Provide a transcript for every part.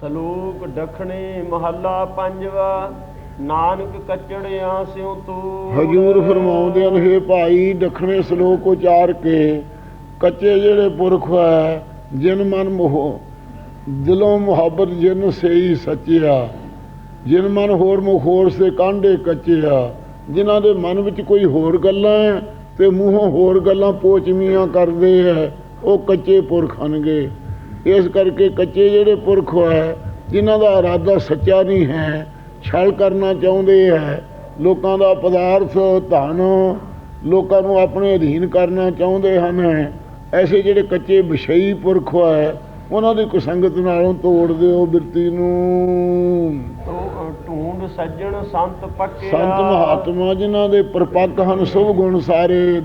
ਸਲੋਕ ਦਖਣੇ ਮਹੱਲਾ ਪੰਜਵਾ, ਨਾਨਕ ਕੱਚੜਿਆਂ ਸਿਉ ਤੂੰ ਹਜੂਰ ਫਰਮਾਉਂਦੇ ਹਨ ਹੈ ਭਾਈ ਦੱਖਣੇ ਸ਼ਲੋਕ ਉਚਾਰ ਕੇ, ਕੱਚੇ ਜਿਹੜੇ ਪੁਰਖ ਹੈ ਜਿਨ ਮਨ ਮੋਹ, ਦਿਲੋਂ ਮੁਹੱਬਤ ਜਿਨ ਸਈ ਸੱਚਿਆ, ਜਿਨ ਮਨ ਹੋਰ ਮੁਖੋਰ ਸੇ ਕਾਂਡੇ ਕੱਚਿਆ, ਜਿਨ੍ਹਾਂ ਦੇ ਮਨ ਵਿੱਚ ਕੋਈ ਹੋਰ ਗੱਲਾਂ ਹੈ ਤੇ ਮੂੰਹੋਂ ਹੋਰ ਗੱਲਾਂ ਪੋਚਵੀਆਂ ਕਰਦੇ ਹੈ ਉਹ ਕੱਚੇ ਪੁਰਖ ਹਨਗੇ ਇਸ ਕਰਕੇ ਕੱਚੇ ਜਿਹੜੇ ਪੁਰਖ ਹੈ ਜਿਨ੍ਹਾਂ ਦਾ ਇਰਾਦਾ ਸੱਚਾ ਨਹੀਂ ਹੈ ਛਲ ਕਰਨਾ ਚਾਹੁੰਦੇ ਹੈ ਲੋਕਾਂ ਦਾ ਪਦਾਰਥ ਧਨ ਲੋਕਾਂ ਨੂੰ ਆਪਣੇ ਅਧੀਨ ਕਰਨਾ ਚਾਹੁੰਦੇ ਹਨ। ਐਸੇ ਜਿਹੜੇ ਕੱਚੇ ਵਿਸ਼ਈ ਪੁਰਖ ਹੈ ਉਹਨਾਂ ਦੀ ਕੁਸੰਗਤ ਨਾਲੋਂ ਤੋੜ ਦਿਓ ਬਿਰਤੀ ਨੂੰ। ਢੂੰਡ ਸੱਜਣ ਸੰਤ ਪੱਕਿਆ। ਸੰਤ ਮਹਾਤਮਾ ਜਿਨ੍ਹਾਂ ਦੇ ਪਰਪੱਕ ਹਨ ਸੁਭ ਗੁਣ ਸਾਰੇ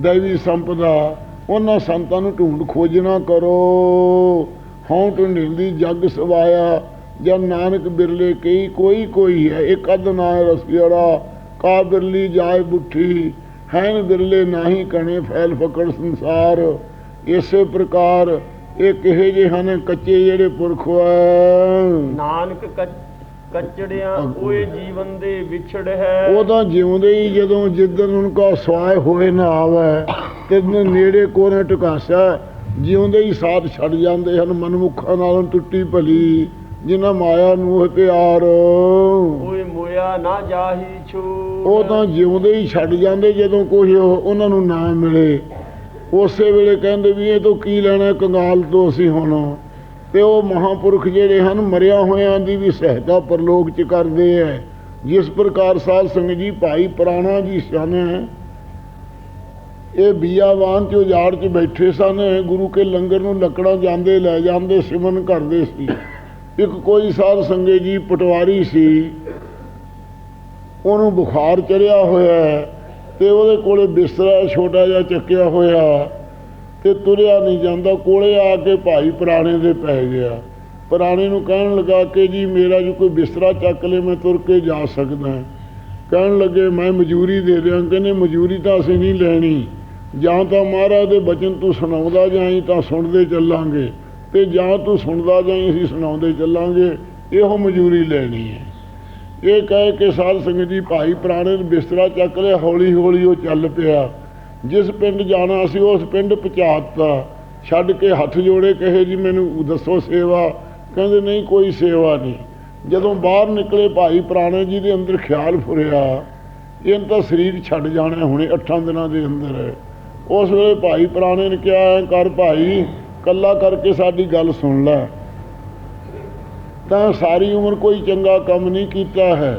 ਦੈਵੀ ਸੰਪਦਾ। ਉਹਨਾਂ ਸੰਤਾਂ ਨੂੰ ਢੂੰਡ ਖੋਜਣਾ ਕਰੋ। ਹਉ ਢੁੰਡਿੰਦੀ ਜਗ ਸਵਾਇਆ ਜਨ ਨਾਨਕ ਬਿਰਲੇ ਕਈ ਕੋਈ ਕੋਈ ਹੈ ਇੱਕ ਅਦ ਨਾ ਰਸਿਆੜਾ ਕਾ ਬਿਰਲੀ ਜਾਏ ਬੁੱਠੀ ਹੈਨ ਬਿਰਲੇ ਨਾਹੀ ਕਣੇ ਫੈਲ ਫਕੜ ਸੰਸਾਰ। ਇਸੇ ਪ੍ਰਕਾਰ ਇਹ ਕਿਹੇ ਜੇ ਹਨ ਕੱਚੇ ਜਿਹੜੇ ਪੁਰਖ ਹੈ ਨਾਨਕ ਕੱਚ- ਕੱਚੜਿਆਂ ਓਏ ਜੀਵਨ ਦੇ ਵਿਛੜ ਹੈ। ਉਹ ਤਾਂ ਜਿਉਂਦੇ ਹੀ ਜਦੋਂ ਜਿੱਦਨ ਉਹਨਾਂ ਕਾ ਸਵਾਏ ਹੋਏ ਨਾ ਆਵੇ। ਤੇ ਨੇੜੇ ਕੋਨੇ ਟਕਾਸਾ ਜਿਉਂਦੇ ਹੀ ਸਾਥ ਛੱਡ ਜਾਂਦੇ ਹਨ ਮਨਮੁਖਾਂ ਨਾਲੋਂ ਟੁੱਟੀ ਭਲੀ। ਜਿਨ੍ਹਾਂ ਮਾਇਆ ਨੂੰ ਪਿਆਰ ਓਏ ਮੋਇਆ ਨਾ ਜਾਹੀ ਛੂ ਉਹ ਤਾਂ ਜਿਉਂਦੇ ਹੀ ਛੱਡ ਜਾਂਦੇ ਜਦੋਂ ਕੋਈ ਉਹ- ਉਹਨਾਂ ਨੂੰ ਨਾ ਮਿਲੇ। ਉਸੇ ਵੇਲੇ ਕਹਿੰਦੇ ਵੀ ਇਹ ਤੋਂ ਕੀ ਲੈਣਾ ਕੰਗਾਲ ਤੋਂ ਅਸੀਂ ਹੁਣ। ਤੇ ਉਹ ਮਹਾਪੁਰਖ ਜਿਹੜੇ ਹਨ ਮਰਿਆ ਹੋਇਆਂ ਦੀ ਵੀ ਸਹਾਇਤਾ ਪਰਲੋਕ ਚ ਕਰਦੇ ਐ। ਜਿਸ ਪ੍ਰਕਾਰ ਸਾਧ ਸੰਗਤ ਜੀ ਭਾਈ ਪ੍ਰਾਣਾ ਜੀ ਸਨ ਇਹ ਬੀਆਵਾਨ ਚ ਉਜਾੜ ਚ ਬੈਠੇ ਸਨ। ਗੁਰੂ ਕੇ ਲੰਗਰ ਨੂੰ ਲੱਕੜਾਂ ਜਾਂਦੇ, ਲੈ ਜਾਂਦੇ ਸਿਮਨ ਕਰਦੇ ਸੀ। ਇੱਕ ਕੋਈ ਸਾਧ ਸੰਗੇ ਜੀ ਪਟਵਾਰੀ ਸੀ। ਉਹਨੂੰ ਬੁਖਾਰ ਚੜਿਆ ਹੋਇਆ ਤੇ ਉਹਦੇ ਕੋਲੇ ਬਿਸਤਰਾ ਛੋਟਾ ਜਿਹਾ ਚੱਕਿਆ ਹੋਇਆ ਤੇ ਤੁਰਿਆ ਨਹੀਂ ਜਾਂਦਾ। ਕੋਲੇ ਆ ਕੇ ਭਾਈ ਪੁਰਾਣੇ ਦੇ ਪੈ ਗਿਆ। ਪੁਰਾਣੇ ਨੂੰ ਕਹਿਣ ਲੱਗਾ ਕਿ ਜੀ ਮੇਰਾ ਜੋ ਕੋਈ ਬਿਸਤਰਾ ਚੱਕ ਲੈ, ਮੈਂ ਤੁਰ ਕੇ ਜਾ ਸਕਦਾ। ਕਹਿਣ ਲੱਗੇ, ਮੈਂ ਮਜ਼ਦੂਰੀ ਦੇ ਦਿਆਂ। ਕਹਿੰਦੇ, ਮਜ਼ਦੂਰੀ ਤਾਂ ਅਸੀਂ ਨਹੀਂ ਲੈਣੀ। ਜਾਂ ਤਾਂ ਮਹਾਰਾਜ ਦੇ ਬਚਨ ਤੂੰ ਸੁਣਾਉਂਦਾ ਜਾਈਂ ਤਾਂ ਸੁਣਦੇ ਚੱਲਾਂਗੇ। ਤੇ ਜਾਂ ਤੂੰ ਸੁਣਦਾ ਜਾਈਂ ਅਸੀਂ ਸੁਣਾਉਂਦੇ ਚੱਲਾਂਗੇ। ਇਹੋ ਮਜ਼ਦੂਰੀ ਲੈਣੀ ਹੈ। ਇਹ ਕਹਿ ਕੇ ਸਾਧ ਸੰਗਤ ਜੀ ਭਾਈ ਪ੍ਰਾਣੇ ਬਿਸਤਰਾ ਚੱਕ ਲਿਆ। ਹੌਲੀ ਹੌਲੀ ਉਹ ਚੱਲ ਪਿਆ। ਜਿਸ ਪਿੰਡ ਜਾਣਾ ਸੀ, ਉਸ ਪਿੰਡ ਪਹੁੰਚਾਤਾ। ਛੱਡ ਕੇ ਹੱਥ ਜੋੜੇ, ਕਹੇ ਜੀ, ਮੈਨੂੰ ਦੱਸੋ ਸੇਵਾ? ਕਹਿੰਦੇ, ਨਹੀਂ, ਕੋਈ ਸੇਵਾ ਨਹੀਂ। ਜਦੋਂ ਬਾਹਰ ਨਿਕਲੇ ਭਾਈ ਪ੍ਰਾਣੇ ਜੀ ਦੇ ਅੰਦਰ ਖਿਆਲ ਫੁਰਿਆ, ਇਹਨਾਂ ਤਾਂ ਸਰੀਰ ਛੱਡ ਜਾਣਾ ਹੁਣੇ 8 ਦਿਨਾਂ ਦੇ ਅੰਦਰ। ਉਸ ਵੇਲੇ ਭਾਈ ਪ੍ਰਾਣੇ ਨੇ ਕਿਹਾ, ਐਂ ਕਰ ਭਾਈ ਕੱਲਾ ਕਰਕੇ ਸਾਡੀ ਗੱਲ ਸੁਣ ਲੈ। ਤਾਂ ਸਾਰੀ ਉਮਰ ਕੋਈ ਚੰਗਾ ਕੰਮ ਨਹੀਂ ਕੀਤਾ ਹੈ।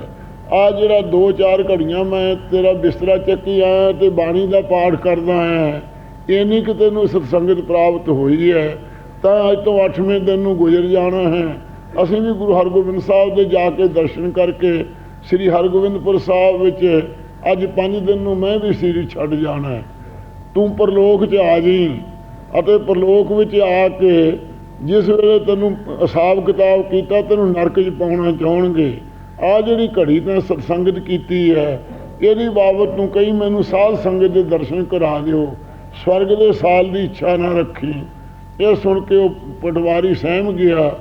ਆ ਜਿਹੜਾ 2-4 ਘੜੀਆਂ ਮੈਂ ਤੇਰਾ ਬਿਸਤਰਾ ਚੱਕੀ ਆਇਆ ਤੇ ਬਾਣੀ ਦਾ ਪਾਠ ਕਰਦਾ ਆਇਆ ਇੰਨੀ ਕਿ ਤੈਨੂੰ ਸਤਸੰਗਤ ਪ੍ਰਾਪਤ ਹੋਈ ਹੈ। ਤਾਂ ਅੱਜ ਤੋਂ 8ਵੇਂ ਦਿਨ ਨੂੰ ਗੁਜ਼ਰ ਜਾਣਾ ਹੈ। ਅਸੀਂ ਵੀ ਗੁਰੂ ਹਰਗੋਬਿੰਦ ਸਾਹਿਬ ਦੇ ਜਾ ਕੇ ਦਰਸ਼ਨ ਕਰਕੇ ਸ੍ਰੀ ਹਰਗੋਬਿੰਦਪੁਰ ਸਾਹਿਬ ਵਿੱਚ ਅੱਜ 5 ਦਿਨ ਨੂੰ ਮੈਂ ਵੀ ਸ੍ਰੀ ਛੱਡ ਜਾਣਾ ਤੂੰ ਪਰਲੋਕ 'ਚ ਆ ਜਾਈ ਅਤੇ ਪਰਲੋਕ ਵਿੱਚ ਆ ਕੇ ਜਿਸ ਵੇਲੇ ਤੈਨੂੰ ਹਿਸਾਬ ਕਿਤਾਬ ਕੀਤਾ ਤੈਨੂੰ ਨਰਕ 'ਚ ਪਾਉਣਾ ਚਾਹਣਗੇ। ਆ ਜਿਹੜੀ ਘੜੀ ਤਾਂ ਸਤਸੰਗਤ ਕੀਤੀ ਹੈ, ਇਹਦੀ ਬਾਬਤ ਨੂੰ ਕਈ ਮੈਨੂੰ ਸਾਧ ਸੰਗਤ ਦੇ ਦਰਸ਼ਨ ਕਰਾ ਦਿਓ। ਸਵਰਗ ਦੇ ਸਾਲ ਦੀ ਇੱਛਾ ਨਾ ਰੱਖੀ। ਇਹ ਸੁਣ ਕੇ ਉਹ ਪਟਵਾਰੀ ਸਹਿਮ ਗਿਆ।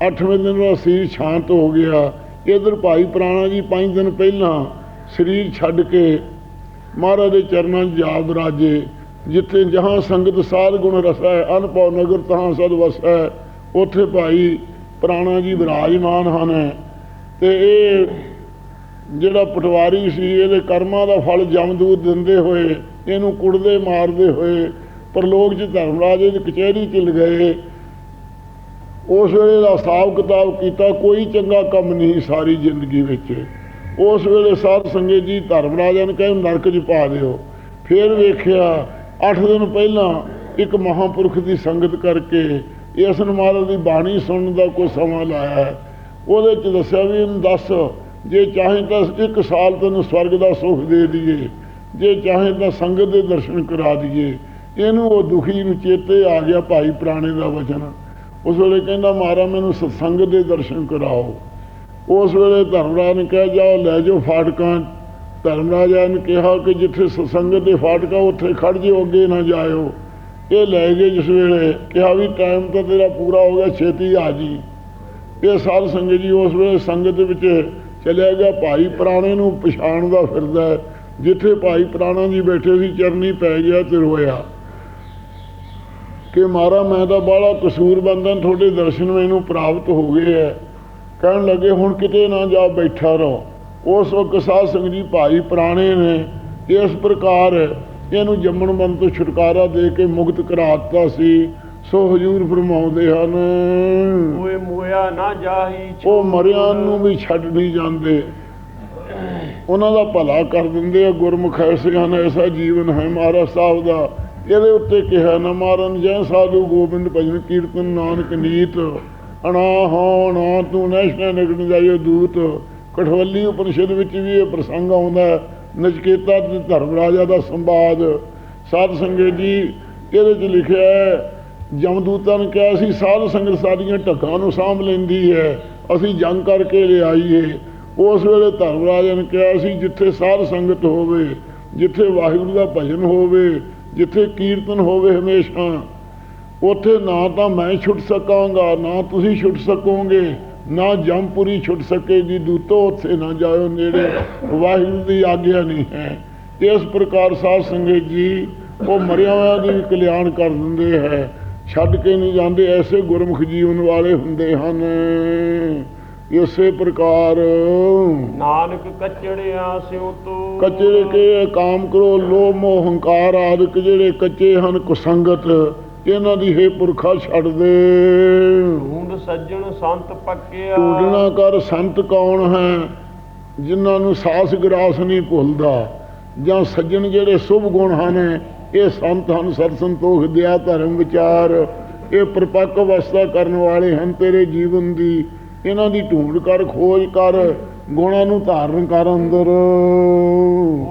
ਅੱਠਵੇਂ ਦਿਨ ਦਾ ਸਰੀਰ ਸ਼ਾਂਤ ਹੋ ਗਿਆ। ਇਧਰ ਭਾਈ ਪ੍ਰਾਣਾ ਜੀ ਪੰਜ ਦਿਨ ਪਹਿਲਾਂ ਸਰੀਰ ਛੱਡ ਕੇ ਮਹਾਰਾਜ ਦੇ ਚਰਨਾਂ 'ਚ ਜਾ ਬਰਾਜੇ ਜਿੱਥੇ ਜਹਾਂ ਸੰਗਤ ਸਾਧ ਗੁਣ ਰਸੈ, ਅਨਪਉ ਨਗਰ ਤਹਾਂ ਸਦ ਵਸੈ, ਉੱਥੇ ਭਾਈ ਪ੍ਰਾਣਾ ਜੀ ਵਿਰਾਜਮਾਨ ਹਨ। ਤੇ ਇਹ ਜਿਹੜਾ ਪਟਵਾਰੀ ਸੀ, ਇਹਦੇ ਕਰਮਾਂ ਦਾ ਫਲ ਜਮਦੂਤ ਦਿੰਦੇ ਹੋਏ, ਇਹਨੂੰ ਕੁੜਦੇ ਮਾਰਦੇ ਹੋਏ ਪਰ ਪਰਲੋਕ 'ਚ ਧਰਮਰਾਜੇ ਦੀ ਕਚਹਿਰੀ 'ਚ ਲਗਾਏ। ਉਸ ਵੇਲੇ ਦਾ ਹਿਸਾਬ ਕਿਤਾਬ ਕੀਤਾ, ਕੋਈ ਚੰਗਾ ਕੰਮ ਨਹੀਂ ਸਾਰੀ ਜ਼ਿੰਦਗੀ ਵਿੱਚ। ਉਸ ਵੇਲੇ ਸਾਧ ਸੰਗਤ ਜੀ ਧਰਮ ਰਾਜਾ ਨੇ ਕਹਿੰਦੇ, ਨਰਕ 'ਚ ਪਾ ਦਿਓ। ਫਿਰ ਵੇਖਿਆ 8 ਦਿਨ ਪਹਿਲਾਂ ਇੱਕ ਮਹਾਪੁਰਖ ਦੀ ਸੰਗਤ ਕਰਕੇ ਇਸ ਨੂੰ ਮਹਾਰਾਜ ਦੀ ਬਾਣੀ ਸੁਣਨ ਦਾ ਕੋਈ ਸਮਾਂ ਲਾਇਆ ਹੈ। ਉਹਦੇ 'ਚ ਦੱਸਿਆ ਵੀ ਇਹਨੂੰ ਦੱਸ, ਜੇ ਚਾਹੇ ਤਾਂ ਇੱਕ ਸਾਲ ਤੈਨੂੰ ਸਵਰਗ ਦਾ ਸੁੱਖ ਦੇ ਦਈਏ, ਜੇ ਚਾਹੇ ਤਾਂ ਸੰਗਤ ਦੇ ਦਰਸ਼ਨ ਕਰਾ ਦਈਏ। ਇਹਨੂੰ ਉਹ ਦੁਖੀ ਨੂੰ ਚੇਤੇ ਆ ਗਿਆ ਭਾਈ ਪੁਰਾਣੇ ਦਾ ਵਚਨ। ਉਸ ਵੇਲੇ ਕਹਿੰਦਾ ਮਹਾਰਾ ਮੈਨੂੰ ਸਤਸੰਗ ਦੇ ਦਰਸ਼ਨ ਕਰਾਓ। ਉਸ ਵੇਲੇ ਧਰਮਰਾਜ ਨੇ ਕਿਹਾ, ਜਾਓ, ਲੈ ਜਾਓ ਫਾਟਕਾਂ। ਧਰਮਰਾਜਾ ਨੇ ਕਿਹਾ ਕਿ ਜਿੱਥੇ ਸਤਸੰਗ ਦੇ ਫਾਟਕਾਂ, ਉੱਥੇ ਖੜ ਜਿਓ, ਅੱਗੇ ਨਾ ਜਾਇਓ। ਇਹ ਲੈ ਗਏ ਜਿਸ ਵੇਲੇ, ਕਿਹਾ ਵੀ ਟਾਈਮ ਤਾਂ ਤੇਰਾ ਪੂਰਾ ਹੋ ਗਿਆ, ਛੇਤੀ ਆ ਜੀ। ਇਹ ਸਾਧ ਸੰਗਤ ਜੀ ਉਸ ਵੇਲੇ ਸੰਗਤ ਵਿੱਚ ਚਲਿਆ ਗਿਆ। ਭਾਈ ਪੁਰਾਣੇ ਨੂੰ ਪਛਾਣਦਾ ਫਿਰਦਾ ਜਿੱਥੇ ਭਾਈ ਪੁਰਾਣਾ ਜੀ ਬੈਠੇ ਸੀ, ਚਰਨੀ ਪੈ ਗਿਆ ਤੇ ਰੋਇਆ। ਕਿ ਮਾਰਾ ਮੈਂ ਤਾਂ ਬਾਹਲਾ ਕਸੂਰ ਬੰਦਨ ਤੁਹਾਡੇ ਦਰਸ਼ਨ ਮੈਨੂੰ ਪ੍ਰਾਪਤ ਹੋ ਗਏ ਹੈ ਕਹਿਣ ਲੱਗੇ ਹੁਣ ਕਿਤੇ ਨਾ ਜਾ ਬੈਠਾ ਰਹੋ। ਉਸ ਵਕਤ ਸਾਧ ਸੰਗਤ ਜੀ ਭਾਈ ਪੁਰਾਣੇ ਨੇ ਇਸ ਪ੍ਰਕਾਰ ਇਹਨੂੰ ਜੰਮਣ ਮਨ ਤੋਂ ਛੁਟਕਾਰਾ ਦੇ ਕੇ ਮੁਕਤ ਕਰਾ ਦਿੱਤਾ ਸੀ। ਸੋ ਹਜੂਰ ਫਰਮਾਉਂਦੇ ਹਨ ਓਏ ਮੋਇਆ ਨਾ ਜਾਹੀ ਉਹ ਮਰਿਆਂ ਨੂੰ ਵੀ ਛੱਡ ਨਹੀਂ ਜਾਂਦੇ। ਉਹਨਾਂ ਦਾ ਭਲਾ ਕਰ ਦਿੰਦੇ ਆ ਗੁਰਮੁਖ ਐਸੇ ਹਨ ਐਸਾ ਜੀਵਨ ਹੈ ਮਹਾਰਾਜ ਸਾਹਿਬ ਦਾ। ਇਹਦੇ ਉੱਤੇ ਕਿਹਾ ਨਾ ਮਾਰਨ, ਜੈ ਸਾਧੂ ਗੋਬਿੰਦ ਭਜਨ ਕੀਰਤਨ ਨਾਨਕ ਨੀਤ। ਅਣਾ ਹਾਂ ਨਾ ਤੂੰ ਨੈਸ਼ਨਲ ਨਿਕਟ ਜਾਈਏ ਦੂਤ। ਕਠਵੱਲੀ ਉਪਨਿਸ਼ਦ ਵਿੱਚ ਵੀ ਇਹ ਪ੍ਰਸੰਗ ਆਉਂਦਾ ਹੈ। ਨਚਕੇਤਾ ਤੇ ਧਰਮ ਰਾਜਾ ਦਾ ਸੰਵਾਦ। ਸਾਧ ਸੰਗਤ ਜੀ, ਇਹਦੇ 'ਚ ਲਿਖਿਆ ਹੈ ਜਮਦੂਤਾਂ ਨੇ ਕਿਹਾ ਸੀ ਸਾਧ ਸੰਗਤ ਸਾਡੀਆਂ ਢੱਕਾਂ ਨੂੰ ਸਾਂਭ ਲੈਂਦੀ ਹੈ, ਅਸੀਂ ਜੰਗ ਕਰਕੇ ਲਿਆਈਏ। ਉਸ ਵੇਲੇ ਧਰਮ ਰਾਜਾ ਨੇ ਕਿਹਾ ਸੀ ਜਿੱਥੇ ਸਾਧ ਸੰਗਤ ਹੋਵੇ, ਜਿੱਥੇ ਵਾਹਿਗੁਰੂ ਦਾ ਭਜਨ ਹੋਵੇ ਜਿੱਥੇ ਕੀਰਤਨ ਹੋਵੇ ਹਮੇਸ਼ਾ, ਉੱਥੇ ਨਾ ਤਾਂ ਮੈਂ ਛੁੱਟ ਸਕਾਂਗਾ, ਨਾ ਤੁਸੀਂ ਛੁੱਟ ਸਕੋਗੇ, ਨਾ ਜੰਪੁਰੀ ਛੁੱਟ ਸਕੇਗੀ, ਦੂਤੋ ਉੱਥੇ ਨਾ ਜਾਇਓ ਨੇੜੇ। ਵਾਹਿਗੁਰੂ ਦੀ ਆਗਿਆ ਨਹੀਂ ਹੈ। ਇਸ ਪ੍ਰਕਾਰ ਸਾਧ ਸੰਗਤ ਜੀ, ਉਹ ਮਰਿਆ ਹੋਇਆ ਦੀ ਵੀ ਕਲਿਆਣ ਕਰ ਦਿੰਦੇ ਹੈ। ਛੱਡ ਕੇ ਨਹੀਂ ਜਾਂਦੇ, ਐਸੇ ਗੁਰਮੁਖ ਜੀਵਨ ਵਾਲੇ ਹੁੰਦੇ ਹਨ। ਇਸੇ ਪ੍ਰਕਾਰ ਨਾਨਕ ਕਚੜਿਆ ਸਿਉ ਤੋ। ਕੱਚੇ ਕੇ ਕਾਮ ਕਰੋ ਲੋਭ ਮੋਹ ਹੰਕਾਰ ਆਦਿਕ ਜਿਹੜੇ ਕੱਚੇ ਹਨ ਕੁਸੰਗਤ ਇਹਨਾਂ ਦੀ ਹੈ ਪੁਰਖਾ ਛੱਡ ਦੇ। ਢੂੰਡ ਸੱਜਣ ਸੰਤ ਪੱਕਿਆ। ਢੂੰਡਣਾ ਕਰ ਸੰਤ ਕੌਣ ਹੈ ਜਿਨ੍ਹਾਂ ਨੂੰ ਸਾਸ ਗਰਾਸ ਨਹੀਂ ਭੁੱਲਦਾ। ਜਾਂ ਸੱਜਣ ਜਿਹੜੇ ਸੁਭ ਗੁਣ ਹਨ ਇਹ ਸੰਤ ਹਨ ਸਤ ਸੰਤੋਖ ਦਿਆ ਧਰਮ ਵਿਚਾਰ। ਇਹ ਪ੍ਰਪੱਕ ਅਵਸਥਾ ਕਰਨ ਵਾਲੇ ਹਨ ਤੇਰੇ ਜੀਵਨ ਦੀ। ਇਹਨਾਂ ਦੀ ਢੂੰਡ ਕਰ ਖੋਜ ਕਰ ਗੁਣਾਂ ਨੂੰ ਧਾਰਨ ਕਰ ਅੰਦਰ।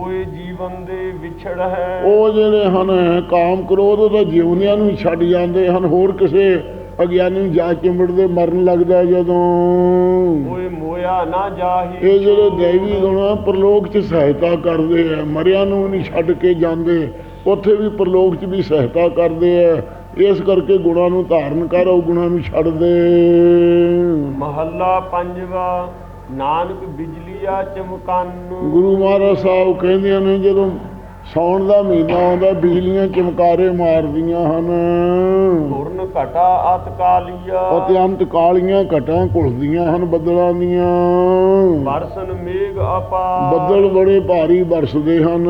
ਓਏ ਜੀਵਨ ਦੇ ਵਿਛੜ ਹੈ। ਉਹ ਜਿਹੜੇ ਹਨ ਕਾਮ ਕ੍ਰੋਧ ਦਾ ਜਿਉਂਦਿਆਂ ਨੂੰ ਛੱਡ ਜਾਂਦੇ ਹਨ। ਹੋਰ ਕਿਸੇ ਅਗਿਆਨੀ ਨੂੰ ਜਾ ਚਿੰਬੜਦੇ ਮਰਨ ਲੱਗਦਾ ਜਦੋਂ। ਓਏ ਮੋਇਆ ਨਾ ਜਾਹੀ। ਇਹ ਜਿਹੜੇ ਦੇਵੀ ਗੁਣ ਪ੍ਰਲੋਕ 'ਚ ਸਹਾਇਤਾ ਕਰਦੇ ਆ। ਮਰਿਆਂ ਨੂੰ ਨਹੀਂ ਛੱਡ ਕੇ ਜਾਂਦੇ। ਉੱਥੇ ਵੀ ਪ੍ਰਲੋਕ 'ਚ ਵੀ ਸਹਾਇਤਾ ਕਰਦੇ ਆ। ਇਸ ਕਰਕੇ ਗੁਣਾਂ ਨੂੰ ਧਾਰਨ ਕਰ ਉਹ ਗੁਣਾਂ ਨੂੰ ਛੱਡ ਦੇ। ਮਹੱਲਾ ਪੰਜਵਾ ਨਾਨਕ ਬਿਜਲੀਆ ਚਮਕਨ। ਗੁਰੂ ਮਹਾਰਾਜ ਸਾਹਿਬ ਕਹਿੰਦੇ ਨੇ ਜਦੋਂ ਸੌਣ ਦਾ ਮਹੀਨਾ ਆਉਂਦਾ ਬਿਜਲੀਆਂ ਚਮਕਾਰੇ ਮਾਰਦੀਆਂ ਹਨ। ਧੁਰਨ ਘਟਾ ਅਤ ਕਾਲੀਆ। ਅਤਿਅੰਤ ਕਾਲੀਆਂ ਘਟਾਂ ਘੁਲਦੀਆਂ ਹਨ ਬੱਦਲਾਂ ਦੀਆਂ। ਬਰਸਨ ਮੇਘ ਅਪਾ ਬੱਦਲ ਬੜੇ ਭਾਰੀ ਬਰਸਦੇ ਹਨ।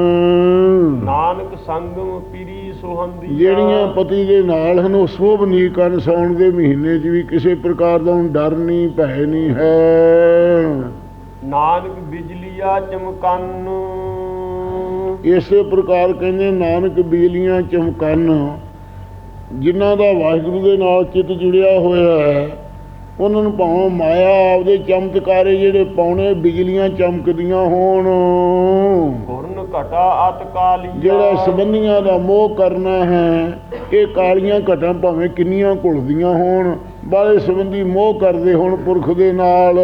ਨਾਨਕ ਸੰਗਮ ਪੀਰੀ ਸੁਹੰਦੀ ਜਿਹੜੀਆਂ ਪਤੀ ਦੇ ਨਾਲ ਹਨ ਉਹ ਸੋਭ ਨਹੀਂ ਕਰਨ ਸੌਣ ਦੇ ਮਹੀਨੇ 'ਚ ਵੀ ਕਿਸੇ ਪ੍ਰਕਾਰ ਦਾ ਡਰ ਨਹੀਂ ਭੈ ਨਹੀਂ ਹੈ। ਨਾਨਕ ਬਿਜਲੀਆ ਚਮਕਨ। ਇਸੇ ਪ੍ਰਕਾਰ ਕਹਿੰਦੇ ਨਾਨਕ ਬਿਜਲੀਆਂ ਚਮਕਨ ਜਿਨ੍ਹਾਂ ਦਾ ਵਾਹਿਗੁਰੂ ਦੇ ਨਾਲ ਚਿੱਤ ਜੁੜਿਆ ਹੋਇਆ ਹੈ। ਉਹਨਾਂ ਨੂੰ ਭਾਵੇਂ ਮਾਇਆ ਆਪਦੇ ਚਮਤਕਾਰੇ ਜਿਹੜੇ ਪਾਉਣੇ ਬਿਜਲੀਆਂ ਚਮਕਦੀਆਂ ਹੋਣ। ਧੁਰਨ ਘਟਾ ਅਤ ਕਾਲੀਆ ਜਿਹੜਾ ਸੰਬੰਧੀਆਂ ਦਾ ਮੋਹ ਕਰਨਾ ਹੈ ਇਹ ਕਾਲੀਆਂ ਘਟਾਂ ਭਾਵੇਂ ਕਿੰਨੀਆਂ ਘੁਲਦੀਆਂ ਹੋਣ। ਬਾਲੇ ਸੰਬੰਧੀ ਮੋਹ ਕਰਦੇ ਹੋਣ ਪੁਰਖ ਦੇ ਨਾਲ।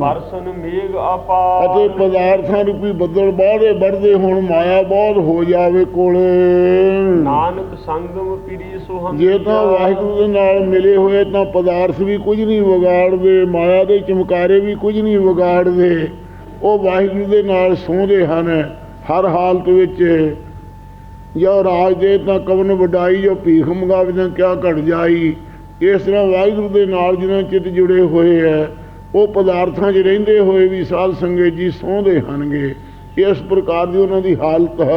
ਬਰਸਨ ਮੇਘ ਅਪਾ ਅਤੇ ਪਦਾਰਥਾਂ ਰੂਪੀ ਬੱਦਲ ਬਾਹਰੇ ਵੜਦੇ ਹੋਣ ਮਾਇਆ ਬਹੁਤ ਹੋ ਜਾਵੇ ਕੋਲੇ। ਨਾਨਕ ਸੰਗਮ ਪੀਰੀ ਸੁਹੰਦੀ ਜੇ ਤਾਂ ਵਾਹਿਗੁਰੂ ਦੇ ਨਾਲ ਮਿਲੇ ਹੋਏ ਤਾਂ ਪਦਾਰਥ ਵੀ ਕੁਝ ਨਹੀਂ ਵਿਗਾੜਦੇ ਮਾਇਆ ਦੇ ਚਮਕਾਰੇ ਵੀ ਕੁਝ ਨਹੀਂ ਵਿਗਾੜਦੇ। ਉਹ ਵਾਹਿਗੁਰੂ ਦੇ ਨਾਲ ਸੋਹਦੇ ਹਨ ਹਰ ਹਾਲਤ ਵਿੱਚ। ਜੋ ਰਾਜ ਦੇ ਤਾਂ ਕਵਨ ਵਡਾਈ ਜੋ ਭੀਖ ਮੰਗਾਵੇ ਤਾਂ ਕਿਆ ਘਟ ਜਾਈ। ਇਸ ਤਰ੍ਹਾਂ ਵਾਹਿਗੁਰੂ ਦੇ ਨਾਲ ਜਿਹਨਾਂ ਚਿੱਤ ਜੁੜੇ ਹੋਏ ਹੈ ਉਹ ਪਦਾਰਥਾਂ 'ਚ ਰਹਿੰਦੇ ਹੋਏ ਵੀ ਸਾਧ ਸੰਗਤ ਜੀ ਸੋਹਦੇ ਹਨਗੇ। ਇਸ ਪ੍ਰਕਾਰ ਦੀ ਉਹਨਾਂ ਦੀ ਹਾਲਤ ਹੈ।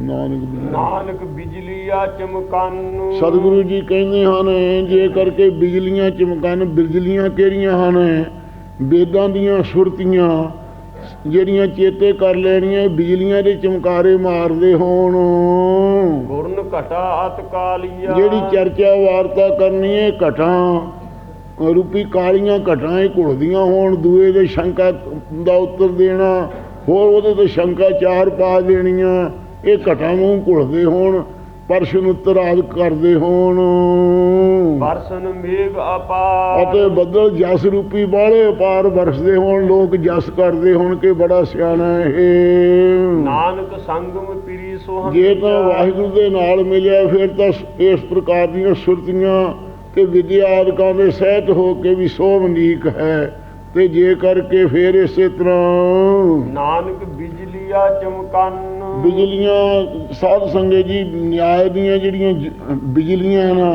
ਨਾਨਕ ਨਾਨਕ ਬਿਜਲੀਆ ਚਮਕਨ ਸਤਿਗੁਰੂ ਜੀ ਕਹਿੰਦੇ ਹਨ ਜੇ ਕਰਕੇ ਬਿਜਲੀਆਂ ਚਮਕਨ ਬਿਜਲੀਆਂ ਕਿਹੜੀਆਂ ਹਨ? ਵੇਦਾਂ ਦੀਆਂ ਸੁਰਤੀਆਂ ਜਿਹੜੀਆਂ ਚੇਤੇ ਕਰ ਲੈਣੀਆਂ ਬਿਜਲੀਆਂ ਦੇ ਚਮਕਾਰੇ ਮਾਰਦੇ ਹੋਣ। ਗੁਰਨ ਘਟਾ ਅਤ ਕਾਲੀਆ ਜਿਹੜੀ ਚਰਚਾ ਵਾਰਤਾ ਕਰਨੀ ਹੈ ਘਟਾਂ। ਰੂਪੀ ਕਾਲੀਆਂ ਘਟਾਂ ਹੀ ਘੁਲਦੀਆਂ ਹੋਣ। ਦੂਏ ਦੇ ਸ਼ੰਕਾ ਦਾ ਉੱਤਰ ਦੇਣਾ ਹੋਰ ਉਹਦੇ ਤੇ ਸ਼ੰਕਾ ਚਾਰ ਪਾ ਦੇਣੀਆਂ। ਇਹ ਘਟਾਂ ਨੂੰ ਘੁਲਦੇ ਹੋਣ। ਪਰਸ਼ਨ ਉੱਤਰ ਆਦ ਕਰਦੇ ਹੋਣ। ਬਰਸਨ ਮੇਘ ਅਪਾ ਅਤੇ ਬੱਦਲ ਜਸ ਰੂਪੀ ਬਾਲੇ ਪਾਰ ਵਰਸਦੇ ਹੋਣ। ਲੋਕ ਜਸ ਕਰਦੇ ਹੋਣ ਕਿ ਬੜਾ ਸਿਆਣਾ ਹੈ ਇਹ। ਨਾਨਕ ਸੰਗਮ ਪੀਰੀ ਸੁਹੰਦੀ ਜੇ ਤਾਂ ਵਾਹਿਗੁਰੂ ਦੇ ਨਾਲ ਮਿਲਿਆ ਫਿਰ ਤਾਂ ਇਸ ਪ੍ਰਕਾਰ ਦੀਆਂ ਸੁਰਤੀਆਂ ਤੇ ਵਿਦਿਆ ਆਦਿਕਾਂ ਦੇ ਸਹਿਤ ਹੋ ਕੇ ਵੀ ਸੋਭਨੀਕ ਹੈ। ਤੇ ਜੇ ਕਰਕੇ ਫੇਰ ਇਸੇ ਤਰ੍ਹਾਂ ਨਾਨਕ ਬਿਜਲੀਆ ਚਮਕਨ। ਬਿਜਲੀਆਂ ਸਾਧ ਸੰਗਤ ਜੀ ਨਿਆਏ ਦੀਆਂ ਜਿਹੜੀਆਂ ਬਿਜਲੀਆਂ ਨਾ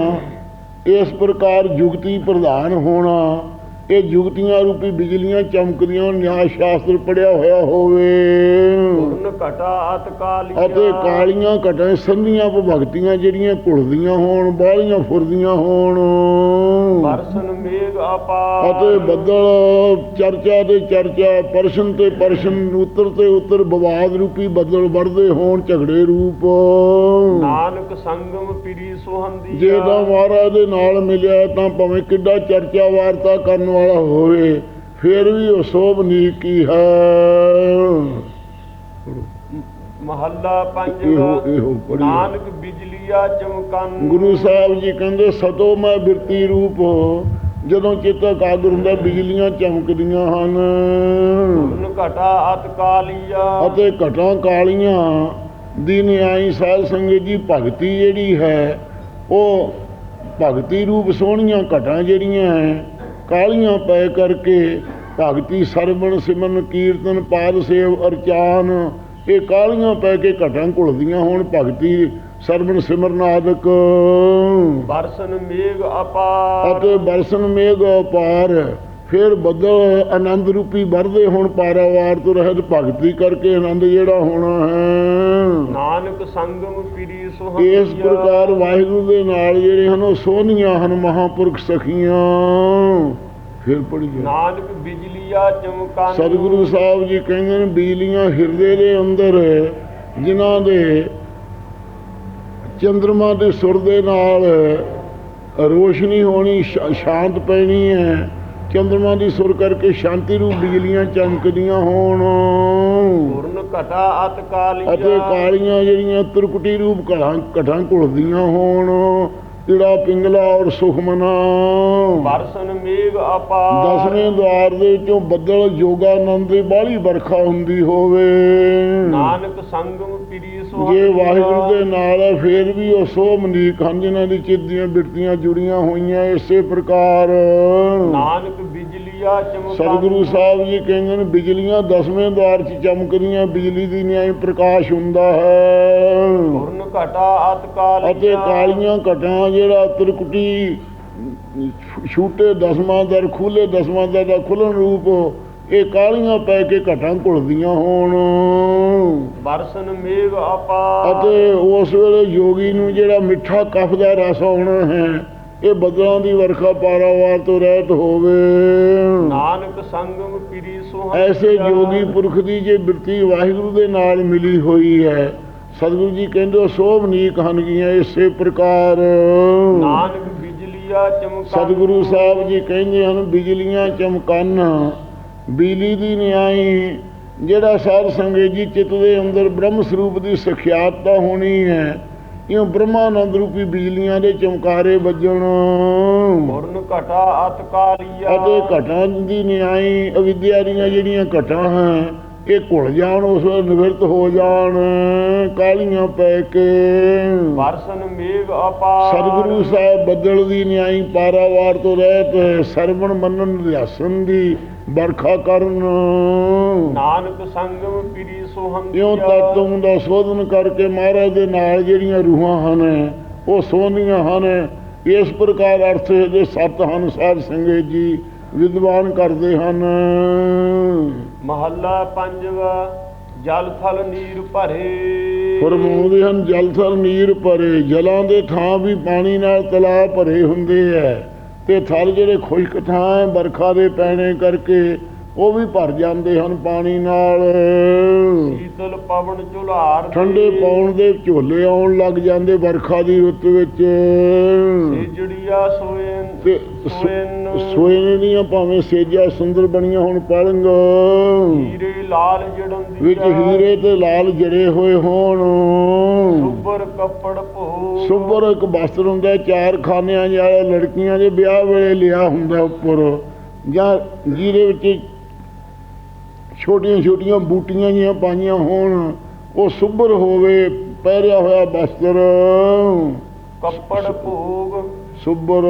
ਇਸ ਪ੍ਰਕਾਰ ਜੁਗਤੀ ਪ੍ਰਧਾਨ ਹੋਣਾ ਇਹ ਜੁਗਤੀਆਂ ਰੂਪੀ ਬਿਜਲੀਆਂ ਚਮਕਦੀਆਂ ਨਿਆਂ ਸ਼ਾਸਤਰ ਪੜਿਆ ਹੋਇਆ ਹੋਵੇ। ਅਤ ਕਾਲੀਆ। ਅਤੇ ਕਾਲੀਆਂ ਘਟਾਂ ਸੰਧੀਆਂ ਭਗਤੀਆਂ ਜਿਹੜੀਆਂ ਘੁਲਦੀਆਂ ਹੋਣ ਬਾਹਲੀਆਂ ਫੁਰਦੀਆਂ ਹੋਣ। ਬਰਸਨ ਮੇਘ ਅਪਾਰ। ਅਤੇ ਬੱਦਲ ਚਰਚਾ ਤੇ ਚਰਚਾ ਪਰਸ਼ਨ ਤੇ ਪਰਸ਼ਨ ਉੱਤਰ ਤੇ ਉੱਤਰ ਵਿਵਾਦ ਰੂਪੀ ਬੱਦਲ ਵਰਦੇ ਹੋਣ ਝਗੜੇ ਰੂਪ। ਨਾਨਕ ਸੰਗਮ ਪਿਰੀ ਸੁਹੰਦੀ ਜੇ ਤਾਂ ਮਹਾਰਾਜ ਦੇ ਨਾਲ ਮਿਲਿਆ ਤਾਂ ਭਾਵੇਂ ਕਿੱਡਾ ਚਰਚਾ ਵਾਰਤਾ ਕਰਨ ਵਾਲਾ ਹੋਵੇ ਫਿਰ ਵੀ ਉਹ ਸੋਭਨੀਕ ਕੀ ਹੈ। ਮਹੱਲਾ ਪੰਜਵਾ। ਨਾਨਕ ਬਿਜਲੀਆ ਚਮਕਨ ਗੁਰੂ ਸਾਹਿਬ ਜੀ ਕਹਿੰਦੇ ਸਤੋ ਮੈਂ ਬਿਰਤੀ ਰੂਪ ਜਦੋਂ ਚਿੱਤ ਕਾਗਰ ਹੁੰਦਾ ਬਿਜਲੀਆਂ ਚਮਕਦੀਆਂ ਹਨ। ਘਟਾ ਅਤ ਕਾਲੀਆ। ਅਤੇ ਘਟਾਂ ਕਾਲੀਆਂ ਦੀ ਨਿਆਈ ਸਾਧ ਸੰਗਤ ਜੀ ਭਗਤੀ ਜਿਹੜੀ ਹੈ ਉਹ ਭਗਤੀ ਰੂਪ ਸੋਹਣੀਆਂ ਘਟਾਂ ਜਿਹੜੀਆਂ ਹੈ ਕਾਲੀਆਂ ਪੈ ਕਰਕੇ ਭਗਤੀ ਸਰਵਣ ਸਿਮਰਨ ਕੀਰਤਨ ਪਾਦ ਸੇਵ ਅਰਚਾਨ ਇਹ ਕਾਲੀਆਂ ਪੈ ਕੇ ਘਟਾਂ ਘੁਲਦੀਆਂ ਹੋਣ ਭਗਤੀ ਸਰਵਣ ਸਿਮਰਨ ਆਦਿਕ। ਬਰਸਨ ਮੇਘ ਅਪਾਰ। ਅਤੇ ਬਰਸਨ ਮੇਘ ਅਪਾਰ। ਫਿਰ ਬੱਦਲ ਆਨੰਦ ਰੂਪੀ ਵਰਦੇ ਹੁਣ ਪਾਰਾਵਾਰ ਤੋਂ ਰਹਿਤ ਭਗਤੀ ਕਰਕੇ ਆਨੰਦ ਜਿਹੜਾ ਹੋਣਾ ਹੈ। ਨਾਨਕ ਸੰਗਮ ਪਿਰੀ ਸੁਹੰਦੀ ਇਸ ਪ੍ਰਕਾਰ ਵਾਹਿਗੁਰੂ ਦੇ ਨਾਲ ਜਿਹੜੇ ਹਨ ਉਹ ਸੋਹਣੀਆਂ ਹਨ ਮਹਾਪੁਰਖ ਸਖੀਆਂ। ਫਿਰ ਪੜੀਏ ਨਾਨਕ ਬਿਜਲੀਆ ਚਮਕਨ ਸਤਿਗੁਰੂ ਸਾਹਿਬ ਜੀ ਕਹਿੰਦੇ ਨੇ ਬਿਜਲੀਆਂ ਹਿਰਦੇ ਦੇ ਅੰਦਰ ਜਿਨ੍ਹਾਂ ਦੇ ਚੰਦਰਮਾ ਦੇ ਸੁਰ ਦੇ ਨਾਲ ਰੋਸ਼ਨੀ ਹੋਣੀ ਸ਼ਾਂਤ ਪੈਣੀ ਹੈ। ਚੰਦਰਮਾ ਦੀ ਸੁਰ ਕਰਕੇ ਸ਼ਾਂਤੀ ਰੂਪ ਬਿਜਲੀਆਂ ਚਮਕਦੀਆਂ ਹੋਣ। ਪੂਰਨ ਘਟਾ ਅਤ ਕਾਲੀਆ। ਅਤੇ ਕਾਲੀਆਂ ਜਿਹੜੀਆਂ ਤਰਕੁਟੀ ਰੂਪ ਘੜਾਂ ਘਟਾਂ ਘੁਲਦੀਆਂ ਹੋਣ। ਜਿਹੜਾ ਪਿੰਗਲਾ ਔਰ ਸੁਖਮਨਾ ਬਰਸਨ ਮੇਘ ਅਪਾਰ। ਦਸਵੇਂ ਦਵਾਰ ਦੇ ਵਿੱਚੋਂ ਬੱਦਲ ਜੋਗਾਨੰਦ ਦੀ ਬਾਹਲੀ ਵਰਖਾ ਹੁੰਦੀ ਹੋਵੇ। ਨਾਨਕ ਸੰਗਮ ਪਿਰੀ ਜੇ ਵਾਹਿਗੁਰੂ ਦੇ ਨਾਲ ਹੈ ਫੇਰ ਵੀ ਉਹ ਸੋ ਮਨੀਕ ਹਨ ਜਿਨ੍ਹਾਂ ਦੀ ਚਿੱਤ ਦੀਆਂ ਬਿਰਤੀਆਂ ਜੁੜੀਆਂ ਹੋਈਆਂ ਇਸੇ ਪ੍ਰਕਾਰ। ਨਾਨਕ ਬਿਜਲੀਆ ਚਮਕਨ ਸਤਿਗੁਰੂ ਸਾਹਿਬ ਜੀ ਕਹਿੰਦੇ ਨੇ ਬਿਜਲੀਆਂ ਦਸਵੇਂ ਦਵਾਰ 'ਚ ਚਮਕਦੀਆਂ ਬਿਜਲੀ ਦੀ ਨਿਆਈ ਪ੍ਰਕਾਸ਼ ਹੁੰਦਾ ਹੈ। ਪੂਰਨ ਘਟਾ ਅਤ ਕਾਲੀਆ। ਅਤੇ ਕਾਲੀਆਂ ਘਟਾਂ ਜਿਹੜਾ ਤਿਰਕੁਟੀ ਛੂਟੇ ਦਸਵਾਂ ਦਰ ਖੁੱਲੇ ਦਸਵਾਂ ਦਰ ਦਾ ਖੁੱਲਣ ਰੂਪ ਇਹ ਕਾਲੀਆਂ ਪੈ ਕੇ ਘਟਾਂ ਘੁਲਦੀਆਂ ਹੋਣ। ਬਰਸਨ ਮੇਘ ਅਪਾਰ ਅਤੇ ਉਸ ਵੇਲੇ ਯੋਗੀ ਨੂੰ ਜਿਹੜਾ ਮਿੱਠਾ ਕਫ ਦਾ ਰਸ ਆਉਣਾ ਹੈ ਇਹ ਬੱਦਲਾਂ ਦੀ ਵਰਖਾ ਪਾਰਾਵਾਰ ਤੋਂ ਰਹਿਤ ਹੋਵੇ। ਨਾਨਕ ਸੰਗਮ ਪਿਰੀ ਸੁਹੰਦੀ ਐਸੇ ਯੋਗੀ ਪੁਰਖ ਦੀ ਜੇ ਬਿਰਤੀ ਵਾਹਿਗੁਰੂ ਦੇ ਨਾਲ ਮਿਲੀ ਹੋਈ ਹੈ ਸਤਿਗੁਰੂ ਜੀ ਕਹਿੰਦੇ ਉਹ ਸੋਭਨੀਕ ਹਨ ਗੀਆਂ ਇਸੇ ਪ੍ਰਕਾਰ। ਨਾਨਕ ਬਿਜਲੀਆ ਚਮਕਨ ਸਤਿਗੁਰੂ ਸਾਹਿਬ ਜੀ ਕਹਿੰਦੇ ਹਨ ਬਿਜਲੀਆਂ ਚਮਕਨ। ਬਿਜਲੀ ਦੀ ਨਿਆਈ ਜਿਹੜਾ ਸਾਧ ਸੰਗਤ ਜੀ ਚਿੱਤ ਦੇ ਅੰਦਰ ਬ੍ਰਹਮ ਸਰੂਪ ਦੀ ਸਖਿਆਤਤਾ ਹੋਣੀ ਹੈ ਇਉਂ ਬ੍ਰਹਮਾਨੰਦ ਰੂਪੀ ਬਿਜਲੀਆਂ ਦੇ ਚਮਕਾਰੇ ਵੱਜਣ। ਪੂਰਨ ਘਟਾ ਅਤ ਕਾਲੀਆ ਅਤੇ ਘਟਾਂ ਦੀ ਨਿਆਈ ਅਵਿਦਿਆ ਦੀਆਂ ਜਿਹੜੀਆਂ ਘਟਾਂ ਹੈ ਇਹ ਘੁਲ ਜਾਣ ਉਸ ਵੇਲੇ ਨਿਵਰਤ ਹੋ ਜਾਣ ਕਾਲੀਆਂ ਪੈ ਕੇ। ਬਰਸਨ ਮੇਘ ਅਪਾਰ। ਸਤਿਗੁਰੂ ਸਾਹਿਬ ਬੱਦਲ ਦੀ ਨਿਆਈ ਪਾਰਾਵਾਰ ਤੋਂ ਰਹਿਤ ਸਰਵਣ ਮੰਨਣ ਰਿਆਸਨ ਦੀ ਵਰਖਾ ਕਰਨ। ਨਾਨਕ ਸੰਗਮ ਪਿਰੀ ਸੁਹੰਦੀ ਇਉਂ ਤਤੋਂ ਦਾ ਸੋਧਨ ਕਰਕੇ ਮਹਾਰਾਜ ਦੇ ਨਾਲ ਜਿਹੜੀਆਂ ਰੂਹਾਂ ਹਨ ਉਹ ਸੋਹਣੀਆਂ ਹਨ। ਇਸ ਪ੍ਰਕਾਰ ਅਰਥ ਦੇ ਸੱਤ ਹਨ ਸਾਧ ਸੰਗਤ ਜੀ ਵਿਦਵਾਨ ਕਰਦੇ ਹਨ। ਮਹੱਲਾ ਪੰਜਵਾ ਜਲ ਥਲ ਨੀਰ ਭਰੇ। ਫਰਮਾਉਂਦੇ ਹਨ ਜਲ ਥਲ ਨੀਰ ਭਰੇ ਜਲਾਂ ਦੇ ਥਾਂ ਵੀ ਪਾਣੀ ਨਾਲ ਤਲਾਬ ਭਰੇ ਹੁੰਦੇ ਐ। ਤੇ ਥਲ ਜਿਹੜੇ ਖੁਸ਼ਕ ਥਾਂ ਹੈ ਬਰਖਾ ਦੇ ਪੈਣੇ ਕਰਕੇ ਉਹ ਵੀ ਭਰ ਜਾਂਦੇ ਹਨ ਪਾਣੀ ਨਾਲ। ਸੀਤਲ ਪਵਨ ਝੁਲਾਰ ਠੰਡੇ ਪੌਣ ਦੇ ਝੋਲੇ ਆਉਣ ਲੱਗ ਜਾਂਦੇ ਵਰਖਾ ਦੀ ਰੁੱਤ ਵਿੱਚ। ਸੇਜੜੀਆ ਸੋਇਨ ਸੋਇਨ। ਦੀਆਂ ਭਾਵੇਂ ਸੇਜਾ ਸੁੰਦਰ ਬਣੀਆਂ ਹੁਣ ਪਲੰਗ। ਹੀਰੇ ਲਾਲ ਜੜਨ ਦੀ ਵਿੱਚ ਹੀਰੇ ਤੇ ਲਾਲ ਜੜੇ ਹੋਏ ਹੋਣ। ਸੁਬਰ ਕੱਪੜ ਭੋ ਸੁਬਰ ਇੱਕ ਬਸਤਰ ਹੁੰਦਾ ਚਾਰ ਖਾਨਿਆਂ ਵਾਲੇ ਲੜਕੀਆਂ ਦੇ ਵਿਆਹ ਵੇਲੇ ਲਿਆ ਹੁੰਦਾ ਉੱਪਰ। ਜਾਂ ਜਿਹਦੇ ਵਿੱਚ ਛੋਟੀਆਂ ਛੋਟੀਆਂ ਬੂਟੀਆਂ ਜੀਆਂ ਪਾਈਆਂ ਹੋਣ ਉਹ ਸੁਬਰ ਹੋਵੇ ਪਹਿਰਿਆ ਹੋਇਆ ਬਸਤਰ। ਕੱਪੜ ਭੋਗ। ਸੁੱਬਰ।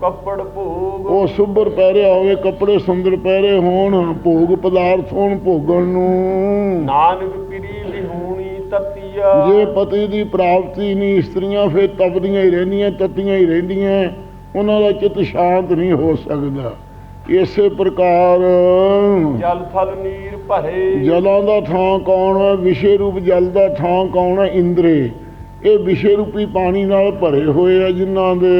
ਕੱਪੜ ਭੋਗ। ਉਹ ਸੁੱਬਰ ਪਹਿਰਿਆ ਹੋਵੇ ਕੱਪੜੇ ਸੁੰਦਰ ਪਹਿਰੇ ਹੋਣ ਭੋਗ ਪਦਾਰਥ ਹੋਣ ਭੋਗਣ ਨੂੰ। ਨਾਨਕ ਪਿਰੀ ਵਿਹੂਣੀ ਤਤੀਆ। ਜੇ ਪਤੀ ਦੀ ਪ੍ਰਾਪਤੀ ਨਹੀਂ ਇਸਤਰੀਆਂ ਫੇਰ ਤਪਦੀਆਂ ਹੀ ਰਹਿੰਦੀਆਂ ਤਤੀਆਂ ਹੀ ਰਹਿੰਦੀਆਂ ਉਹਨਾਂ ਦਾ ਚਿੱਤ ਸ਼ਾਂਤ ਨਹੀਂ ਹੋ ਸਕਦਾ। ਇਸੇ ਪ੍ਰਕਾਰ ਜਲ ਥਲ ਨੀਰ ਭਰੇ। ਜਲਾਂ ਦਾ ਥਾਂ ਕੌਣ ਹੈ? ਵਿਸ਼ੇ ਰੂਪ ਜਲ ਦਾ ਥਾਂ ਕੌਣ ਹੈ? ਇੰਦਰੇ। ਇਹ ਵਿਸ਼ੇ ਰੂਪੀ ਪਾਣੀ ਨਾਲ ਭਰੇ ਹੋਏ ਆ ਜਿਨ੍ਹਾਂ ਦੇ।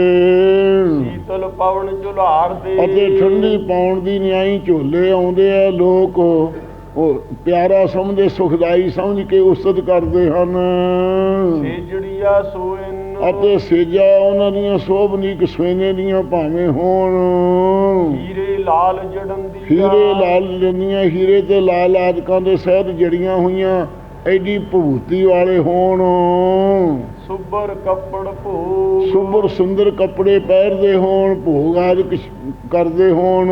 ਸੀਤਲ ਪਵਨ ਝੁਲਾਰ ਦੇ। ਅਤੇ ਠੰਡੀ ਪਾਉਣ ਦੀ ਨਿਆਈ ਝੋਲੇ ਆਉਂਦੇ ਆ। ਲੋਕ ਉਹ ਪਿਆਰਾ ਸਮਝਦੇ ਸੁਖਦਾਈ ਸਮਝ ਕੇ ਉਸਤ ਕਰਦੇ ਹਨ। ਸੇਜੜੀਆ ਸੋਇਨ ਅਤੇ ਸੇਜਾ ਉਹਨਾਂ ਦੀਆਂ ਸੋਭਨੀਕ ਸਵੇਨੇ ਦੀਆਂ ਭਾਵੇਂ ਹੋਣ। ਹੀਰੇ ਲਾਲ ਹੀਰੇ ਲਾਲ ਜੰਦੀਆਂ ਹੀਰੇ ਤੇ ਲਾਲ ਆਦਿਕਾਂ ਦੇ ਸਹਿਤ ਜੜੀਆਂ ਹੋਈਆਂ ਐਡੀ ਭੂਤੀ ਵਾਲੇ ਹੋਣ। ਸੁਬਰ ਕੱਪੜ ਭੋਗ। ਸੁਬਰ ਸੁੰਦਰ ਕੱਪੜੇ ਪਹਿਰਦੇ ਹੋਣ ਭੋਗ ਆਦਿਕ ਕਰਦੇ ਹੋਣ।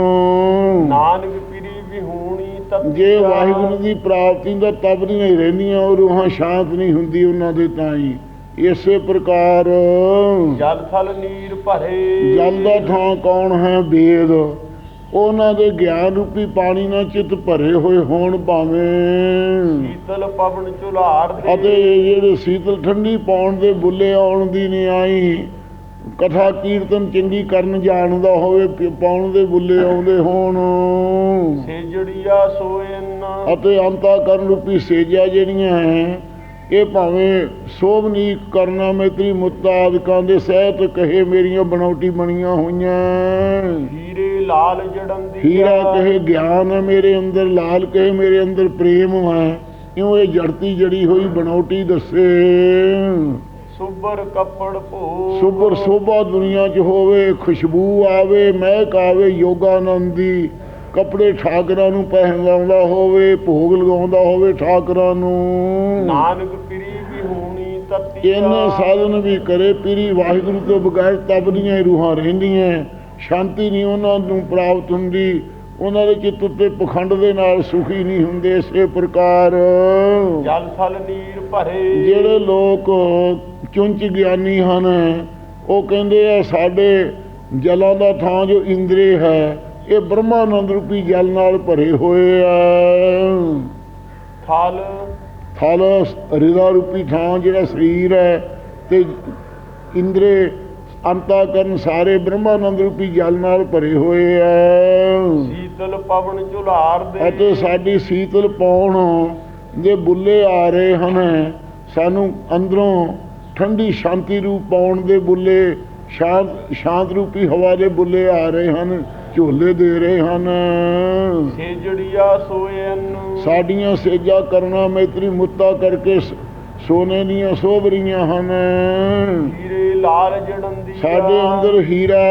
ਨਾਨਕ ਪਿਰੀ ਵਿਹੂਣੀ ਤਤੀਆ ਜੇ ਵਾਹਿਗੁਰੂ ਦੀ ਪ੍ਰਾਪਤੀ ਦਾ ਤਬਦੀਆਂ ਹੀ ਰਹਿੰਦੀਆਂ ਉਹ ਰੂਹਾਂ ਸ਼ਾਂਤ ਨਹੀਂ ਹੁੰਦੀ ਉਹਨਾਂ ਦੇ ਤਾਂ ਹੀ ਇਸੇ ਪ੍ਰਕਾਰ ਜਲ ਥਲ ਨੀਰ ਭਰੇ। ਜਲ ਦਾ ਥਾਂ ਕੌਣ ਹੈ ਵੇਦ ਉਹਨਾਂ ਦੇ ਗਿਆਨ ਰੂਪੀ ਪਾਣੀ ਨਾਲ ਚਿੱਤ ਭਰੇ ਹੋਏ ਹੋਣ ਭਾਵੇਂ। ਸੀਤਲ ਪਵਨ ਝੁਲਾਰ ਦੇ ਅਤੇ ਜਿਹੜੇ ਸੀਤਲ ਠੰਡੀ ਪਾਉਣ ਦੇ ਬੁੱਲੇ ਆਉਣ ਦੀ ਨਹੀਂ ਆਈ ਕਥਾ ਕੀਰਤਨ ਚੰਗੀ ਕਰਨ ਜਾਣਦਾ ਹੋਵੇ ਪਾਉਣ ਦੇ ਬੁੱਲੇ ਆਉਂਦੇ ਹੋਣ। ਸੇਜੜੀਆ ਸੋਇਨ। ਅਤੇ ਅੰਤਾ ਕਰਨ ਰੂਪੀ ਸੇਜਾ ਜਿਹੜੀਆਂ ਹੈ ਇਹ ਭਾਵੇਂ ਸੋਭਨੀਕ ਕਰਨਾ ਮੈਤਰੀ ਮੁਤਾਦਿਕਾਂ ਦੇ ਸਹਿਤ ਕਹੇ ਮੇਰੀਆਂ ਬਣਾਉਟੀ ਬਣੀਆਂ ਹੋਈਆਂ। ਹੀਰੇ ਲਾਲ ਜੜੰਦੀ ਹੀਰਾ ਕਹੇ ਗਿਆਨ ਹੈ ਮੇਰੇ ਅੰਦਰ ਲਾਲ ਕਹੇ ਮੇਰੇ ਅੰਦਰ ਪ੍ਰੇਮ ਹੈ ਇਉਂ ਇਹ ਜੜਤੀ ਜੜੀ ਹੋਈ ਬਣਾਉਟੀ ਦੱਸੇ? ਸੁਬਰ ਕੱਪੜ ਭੋਗ। ਸੁਪਰ ਸੋਭਾ ਦੁਨੀਆ 'ਚ ਹੋਵੇ ਖੁਸ਼ਬੂ ਆਵੇ ਮਹਿਕ ਆਵੇ ਯੋਗਾਨੰਦ। ਦੀ ਕੱਪੜੇ ਠਾਕਰਾਂ ਨੂੰ ਪਹਿਨਾਉਂਦਾ ਹੋਵੇ ਭੋਗ ਲਗਾਉਂਦਾ ਹੋਵੇ ਠਾਕਰਾਂ ਨੂੰ। ਨਾਨਕ ਪਿਰੀ ਵਿਹੂਣੀ ਤਤੀਆ ਇਹਨੇ ਸਾਧਨ ਵੀ ਕਰੇ ਪੀਰੀ ਵਾਹਿਗੁਰੂ ਤੋਂ ਬਗੈਰ ਤਪਦੀਆਂ ਹੀ ਰੂਹਾਂ ਰਹਿੰਦੀਆਂ। ਸ਼ਾਂਤੀ ਨਹੀਂ ਉਹਨਾਂ ਨੂੰ ਪ੍ਰਾਪਤ ਹੁੰਦੀ। ਉਹਨਾਂ ਦੇ ਚਿੱਤ ਉੱਤੇ ਪਖੰਡ ਦੇ ਨਾਲ ਸੁਖੀ ਨਹੀਂ ਹੁੰਦੇ ਇਸੇ ਪ੍ਰਕਾਰ। ਜਲ ਥਲ ਨੀਰ ਭਰੇ। ਜਿਹੜੇ ਲੋਕ ਚੁੰਚ ਗਿਆਨੀ ਹਨ ਉਹ ਕਹਿੰਦੇ ਆ ਸਾਡੇ ਜਲਾਂ ਦਾ ਥਾਂ ਜੋ ਇੰਦਰੇ ਹੈ ਇਹ ਬ੍ਰਹਮਾਨੰਦ ਰੂਪੀ ਜਲ ਨਾਲ ਭਰੇ ਹੋਏ ਆ। ਥਲ। ਥਲ ਰਿਦਾ ਰੂਪੀ ਥਾਂ ਜਿਹੜਾ ਸਰੀਰ ਹੈ ਤੇ ਇੰਦਰੇ ਅੰਤਾਕਰਨ ਸਾਰੇ ਬ੍ਰਹਮਾਨੰਦ ਰੂਪੀ ਜਲ ਨਾਲ ਭਰੇ ਹੋਏ ਆ। ਸੀਤਲ ਪਵਨ ਝੁਲਾਰ ਦੇ। ਅਤੇ ਸਾਡੀ ਸੀਤਲ ਪੌਣ ਦੇ ਬੁੱਲੇ ਆ ਰਹੇ ਹਨ। ਸਾਨੂੰ ਅੰਦਰੋਂ ਠੰਡੀ ਸ਼ਾਂਤੀ ਰੂਪ ਪੌਣ ਦੇ ਬੁੱਲੇ ਸ਼ਾਂਤ ਸ਼ਾਂਤ ਰੂਪੀ ਹਵਾ ਦੇ ਬੁੱਲੇ ਆ ਰਹੇ ਹਨ। ਝੋਲੇ ਦੇ ਰਹੇ ਹਨ। ਸੇਜੜੀਆ ਸੋਇਨ ਸਾਡੀਆਂ ਸੇਜਾ ਕਰਨਾ ਮੈਤਰੀ ਮੁੱਤਾ ਕਰਕੇ ਸੋਨੇ ਦੀਆਂ ਸੋਭਰੀਆਂ ਹਨ। ਹੀਰੇ ਲਾਲ ਜੜੰਦੀ ਸਾਡੇ ਅੰਦਰ ਹੀਰਾ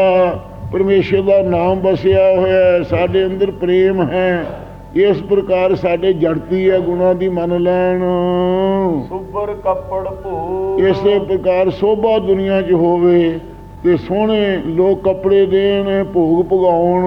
ਪਰਮੇਸ਼ਰ ਦਾ ਨਾਮ ਵਸਿਆ ਹੋਇਆ ਹੈ ਸਾਡੇ ਅੰਦਰ ਪ੍ਰੇਮ ਹੈ। ਇਸ ਪ੍ਰਕਾਰ ਸਾਡੇ ਜੜਤੀ ਹੈ ਗੁਣਾ ਦੀ ਮੰਨ ਲੈਣ। ਸੁਬਰ ਕੱਪੜ ਭੋਗ। ਇਸੇ ਪ੍ਰਕਾਰ ਸੋਭਾ ਦੁਨੀਆ 'ਚ ਹੋਵੇ। ਤੇ ਸੋਹਣੇ ਲੋਕ ਕੱਪੜੇ ਦੇਣ ਭੋਗ ਭਗਾਉਣ।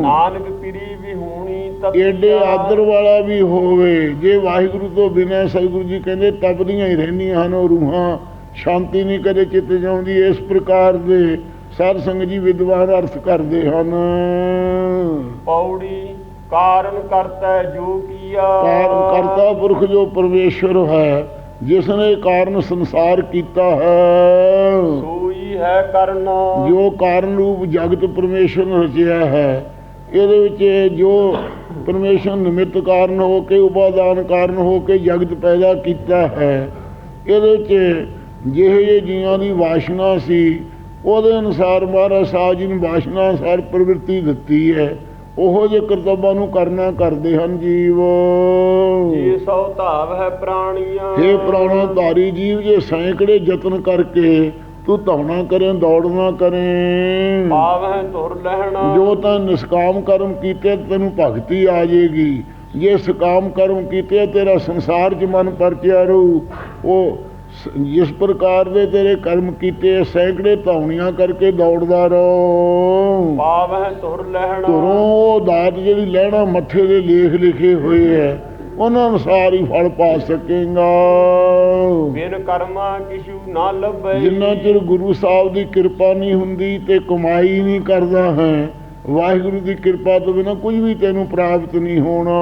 ਨਾਨਕ ਪਿਰੀ ਵਿਹੂਣੀ ਤਤੀਆ ਏਡੇ ਆਦਰ ਵਾਲਾ ਵੀ ਹੋਵੇ। ਜੇ ਵਾਹਿਗੁਰੂ ਤੋਂ ਬਿਨਾਂ ਸਤਿਗੁਰੂ ਜੀ ਕਹਿੰਦੇ ਤਪਦੀਆਂ ਹੀ ਰਹਿੰਦੀਆਂ ਹਨ ਉਹ ਰੂਹਾਂ ਸ਼ਾਂਤੀ ਨਹੀਂ ਕਦੇ ਚਿੱਤ ਜਾਉਂਦੀ। ਇਸ ਪ੍ਰਕਾਰ ਦੇ ਸਾਧ ਸੰਗਤ ਜੀ ਵਿਦਵਾਨ ਅਰਥ ਕਰਦੇ ਹਨ। ਪੌੜੀ ਕਾਰਨ ਕਰਤਾ ਜੋ ਕੀਆ। ਕਾਰਨ ਕਰਤਾ ਪੁਰਖ ਜੋ ਪਰਮੇਸ਼ਰ ਹੈ ਜਿਸ ਨੇ ਕਾਰਨ ਸੰਸਾਰ ਕੀਤਾ ਹੈ। ਸੋਈ ਹੈ ਕਰਨਾ। ਜੋ ਕਾਰਨ ਰੂਪ ਜਗਤ ਪਰਮੇਸ਼ਰ ਨੇ ਰਚਿਆ ਹੈ ਇਹਦੇ ਵਿੱਚ ਜੋ ਪਰਮੇਸ਼ਰ ਨਿਮਿਤ ਕਾਰਨ ਹੋ ਕੇ ਉਪਾਦਾਨ ਕਾਰਨ ਹੋ ਕੇ ਜਗਤ ਪੈਦਾ ਕੀਤਾ ਹੈ ਇਹਦੇ ਵਿੱਚ ਜਿਹੇ ਜੀਆਂ ਦੀ ਵਾਸ਼ਨਾ ਸੀ ਉਹਦੇ ਅਨੁਸਾਰ ਮਹਾਰਾਜ ਸਾਹਿਬ ਜੀ ਨੇ ਵਾਸ਼ਨਾ ਅਨੁਸਾਰ ਪ੍ਰਵਿਰਤੀ ਦਿੱਤੀ ਹੈ ਉਹੋ ਜਿਹੇ ਕਰਤੱਵਾਂ ਨੂੰ ਕਰਨਾ ਕਰਦੇ ਹਨ ਜੀਵ। ਜੇ ਸੋ ਧਾਵ ਹੈ ਪ੍ਰਾਣੀਆਂ। हे ਪ੍ਰਾਣਾ ਧਾਰੀ ਜੀਵ ਜੇ ਸੈਂਕੜੇ ਯਤਨ ਕਰਕੇ ਤੂੰ ਧੌਣਾ ਕਰੇ ਦੌੜਨਾ ਕਰੇ। ਪਾਵਹਿ ਤੁਰ ਲਹਿਣਾ। ਜੋ ਤਾਂ ਨਿਸਕਾਮ ਕਰਮ ਕੀਤੇ ਤੈਨੂੰ ਭਗਤੀ ਆ ਜਾਏਗੀ। ਜੇ ਸਕਾਮ ਕਰਮ ਕੀਤੇ ਤੇਰਾ ਸੰਸਾਰ 'ਚ ਮਨ ਪਰਚਿਆ ਰਹੂ। ਉਹ ਜਿਸ ਪ੍ਰਕਾਰ ਦੇ ਤੇਰੇ ਕਰਮ ਕੀਤੇ ਸੈਂਕੜੇ ਧੌਣੀਆਂ ਕਰਕੇ ਦੌੜਦਾ ਰਹੋ। ਪਾਵਹਿ ਤੁਰ ਲਹਿਣਾ। ਤੁਰੋਂ ਉਹ ਦਾਤ ਜਿਹੜੀ ਲੈਣਾ ਮੱਥੇ ਦੇ ਲੇਖ ਲਿਖੇ ਹੋਏ ਹੈ। ਉਹਨਾਂ ਅਨੁਸਾਰ ਹੀ ਫਲ ਪਾ ਸਕੇਗਾ। ਬਿਨ ਕਰਮਾ ਕਿਛੂ ਨਾ ਲੱਭੈ। ਜਿੰਨਾ ਚਿਰ ਗੁਰੂ ਸਾਹਿਬ ਦੀ ਕਿਰਪਾ ਨਹੀਂ ਹੁੰਦੀ ਤੇ ਕਮਾਈ ਨਹੀਂ ਕਰਦਾ ਹੈ ਵਾਹਿਗੁਰੂ ਦੀ ਕਿਰਪਾ ਤੋਂ ਬਿਨਾ ਕੁਝ ਵੀ ਤੈਨੂੰ ਪ੍ਰਾਪਤ ਨਹੀਂ ਹੋਣਾ।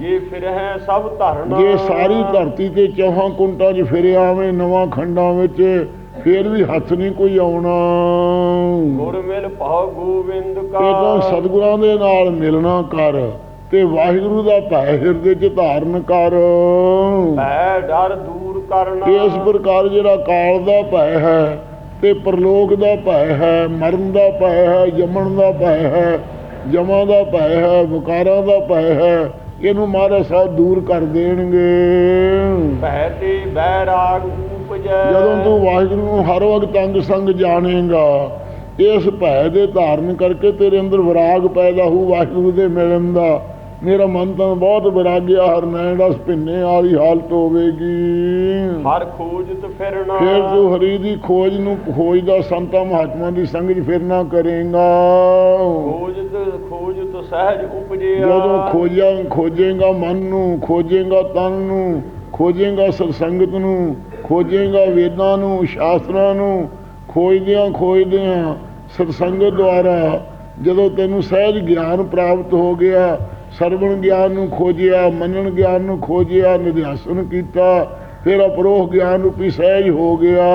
ਜੇ ਫਿਰ ਹੈ ਸਭ ਧਰਨਾ। ਜੇ ਸਾਰੀ ਧਰਤੀ ਤੇ ਚੌਹਾਂ ਕੁੰਟਾਂ 'ਚ ਫਿਰ ਆਵੇਂ ਨਵਾਂ ਖੰਡਾਂ ਵਿੱਚ ਫੇਰ ਵੀ ਹੱਥ ਨਹੀਂ ਕੋਈ ਆਉਣਾ। ਗੁਰ ਮਿਲ ਭਾਉ ਗੋਬਿੰਦ ਇਹ ਕਾ ਤਾਂ ਸਤਿਗੁਰਾਂ ਦੇ ਨਾਲ ਮਿਲਣਾ ਕਰ। ਤੇ ਵਾਹਿਗੁਰੂ ਦਾ ਭੈ ਹਿਰਦੇ 'ਚ ਧਾਰਨ ਕਰ। ਭੈ ਡਰ ਦੂਰ ਕਰਨਾ ਇਸ ਪ੍ਰਕਾਰ ਜਿਹੜਾ ਕਾਲ ਦਾ ਭੈ ਹੈ ਤੇ ਪ੍ਰਲੋਕ ਦਾ ਭੈ ਹੈ ਮਰਨ ਦਾ ਭੈ ਹੈ ਜੰਮਣ ਦਾ ਭੈ ਹੈ ਜਮਾ ਦਾ ਭੈ ਹੈ ਵਿਕਾਰਾਂ ਦਾ ਭੈ ਹੈ ਇਹਨੂੰ ਮਹਾਰਾਜ ਸਾਹਿਬ ਦੂਰ ਕਰ ਦੇਣਗੇ। ਭੈ ਤੇ ਬੈਰਾਗ ਉਪਜੈ। ਜਦੋਂ ਤੂੰ ਵਾਹਿਗੁਰੂ ਨੂੰ ਹਰ ਵਕਤ ਅੰਗ ਸੰਗ ਜਾਣੇਗਾ ਇਸ ਭੈ ਦੇ ਧਾਰਨ ਕਰਕੇ ਤੇਰੇ ਅੰਦਰ ਵਿਰਾਗ ਪੈਦਾ ਹੋਊ ਵਾਹਿਗੁਰੂ ਦੇ ਮਿਲਣ ਦਾ। ਮੇਰਾ ਮਨ ਤਾਂ ਬਹੁਤ ਵਿਰਾਗਿਆ ਹਰ ਨੈਣ ਰਸ ਭਿੰਨੇ ਵਾਲੀ ਹਾਲਤ ਹੋਵੇਗੀ। ਹਰ ਖੋਜਤ ਫਿਰਨਾ ਫਿਰ ਤੂੰ ਹਰੀ ਦੀ ਖੋਜ ਨੂੰ ਖੋਜ ਦਾ ਸੰਤਾਂ ਮਹਾਤਮਾ ਦੀ ਸੰਗਤ ਫਿਰਨਾ ਕਰੇਗਾ। ਖੋਜਤ ਖੋਜਤ ਸਹਿਜ ਉਪਜਿਆ। ਜਦੋਂ ਖੋਜਾਂ ਖੋਜੇਗਾ ਮਨ ਨੂੰ ਖੋਜੇਗਾ ਤਨ ਨੂੰ ਖੋਜੇਗਾ ਸਤਸੰਗਤ ਨੂੰ ਖੋਜੇਗਾ ਵੇਦਾਂ ਨੂੰ ਸ਼ਾਸਤਰਾਂ ਨੂੰ ਖੋਜਦਿਆਂ ਖੋਜਦਿਆਂ ਸਤਸੰਗਤ ਦੁਆਰਾ ਜਦੋਂ ਤੈਨੂੰ ਸਹਿਜ ਗਿਆਨ ਪ੍ਰਾਪਤ ਹੋ ਗਿਆ ਸਰਵਣ ਗਿਆਨ ਨੂੰ ਖੋਜਿਆ ਮੰਨਣ ਗਿਆਨ ਨੂੰ ਖੋਜਿਆ ਨਿਧਿਆਸਨ ਕੀਤਾ ਫਿਰ ਅਪਰੋਹ ਗਿਆਨ ਰੂਪੀ ਸਹਿਜ ਹੋ ਗਿਆ।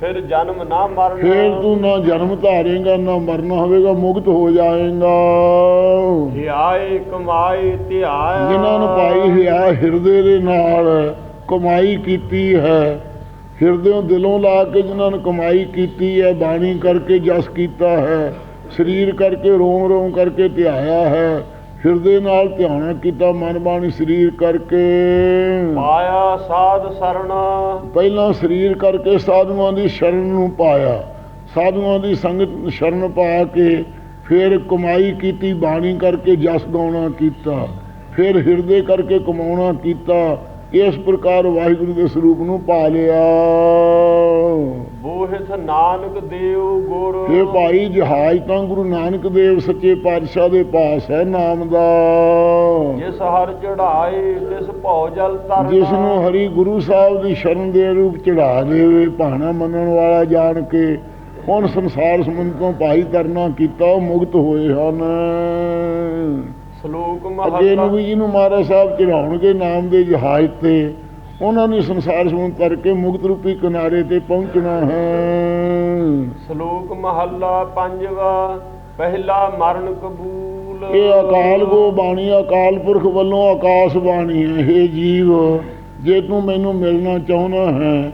ਫਿਰ ਜਨਮ ਨਾ ਮਰਨਾ। ਫਿਰ ਤੂੰ ਨਾ ਜਨਮ ਧਾਰੇਗਾ ਨਾ ਮਰਨਾ ਹੋਵੇਗਾ ਮੁਕਤ ਹੋ ਜਾਏਗਾ। ਧਿਆਏ ਕਮਾਏ ਧਿਆਇਆ। ਜਿਨ੍ਹਾਂ ਨੂੰ ਪਾਈ ਹਿਆ ਹਿਰਦੇ ਦੇ ਨਾਲ ਕਮਾਈ ਕੀਤੀ ਹੈ। ਹਿਰਦਿਓਂ ਦਿਲੋਂ ਲਾ ਕੇ ਜਿਨ੍ਹਾਂ ਨੇ ਕਮਾਈ ਕੀਤੀ ਹੈ ਬਾਣੀ ਕਰਕੇ ਜਸ ਕੀਤਾ ਹੈ। ਸਰੀਰ ਕਰਕੇ ਰੋਮ ਰੋਮ ਕਰਕੇ ਧਿਆਇਆ ਹੈ। ਹਿਰਦੇ ਨਾਲ ਧਿਆਣਾ ਕੀਤਾ ਮਨ ਬਾਣੀ ਸਰੀਰ ਕਰਕੇ। ਪਾਇਆ ਸਾਧ ਸਰਣਾ। ਪਹਿਲਾਂ ਸਰੀਰ ਕਰਕੇ ਸਾਧੂਆਂ ਦੀ ਸ਼ਰਨ ਨੂੰ ਪਾਇਆ। ਸਾਧੂਆਂ ਦੀ ਸੰਗਤ ਸ਼ਰਨ ਪਾ ਕੇ ਫਿਰ ਕਮਾਈ ਕੀਤੀ ਬਾਣੀ ਕਰਕੇ ਜਸ ਗਾਉਣਾ ਕੀਤਾ। ਫਿਰ ਹਿਰਦੇ ਕਰਕੇ ਕਮਾਉਣਾ ਕੀਤਾ। ਇਸ ਪ੍ਰਕਾਰ ਵਾਹਿਗੁਰੂ ਦੇ ਸਰੂਪ ਨੂੰ ਪਾ ਲਿਆ। ਬੋਹਿਤ ਨਾਨਕ ਦੇਵ ਗੁਰ। ਇਹ ਭਾਈ ਜਹਾਜ਼ ਤਾਂ ਗੁਰੂ ਨਾਨਕ ਦੇਵ ਸੱਚੇ ਪਾਤਸ਼ਾਹ ਦੇ ਪਾਸ ਹੈ ਨਾਮ ਦਾ। ਜਿਸ ਹਰ ਚੜਾਏ ਤਿਸ ਭਉ ਜਲ ਤਰਨਾ। ਜਿਸ ਨੂੰ ਹਰੀ ਗੁਰੂ ਸਾਹਿਬ ਦੀ ਸ਼ਰਨ ਦੇ ਰੂਪ ਚੜਾ ਦੇਵੇ ਭਾਣਾ ਮੰਨਣ ਵਾਲਾ ਜਾਣ ਕੇ ਹੁਣ ਸੰਸਾਰ ਸਮੁੰਦ ਤੋਂ ਭਾਈ ਕਰਨਾ ਕੀਤਾ ਉਹ ਮੁਕਤ ਹੋਏ ਹਨ। ਸ਼ਲੋਕ ਨੂੰ ਮਹਲਾ ਵੀ ਜਿਹਨੂੰ ਮਹਾਰਾਜ ਸਾਹਿਬ ਚੜਾਉਣਗੇ ਨਾਮ ਦੇ ਜਹਾਜ਼ ਤੇ ਉਹਨਾਂ ਨੇ ਸੰਸਾਰ ਸਮੁੰਦ ਤਰ ਕੇ ਮੁਕਤ ਰੂਪੀ ਕਿਨਾਰੇ ਤੇ ਪਹੁੰਚਣਾ ਹੈ। ਸ਼ਲੋਕ ਮਹੱਲਾ ਪੰਜਵਾ ਪਹਿਲਾ ਮਰਨ ਕਬੂਲ। ਇਹ ਅਕਾਲ ਗੋ ਬਾਣੀ ਅਕਾਲ ਪੁਰਖ ਵੱਲੋਂ ਆਕਾਸ਼ ਬਾਣੀ ਹੈ। ਇਹ ਜੀਵ ਜੇ ਤੂੰ ਮੈਨੂੰ ਮਿਲਣਾ ਚਾਹੁੰਦਾ ਹੈ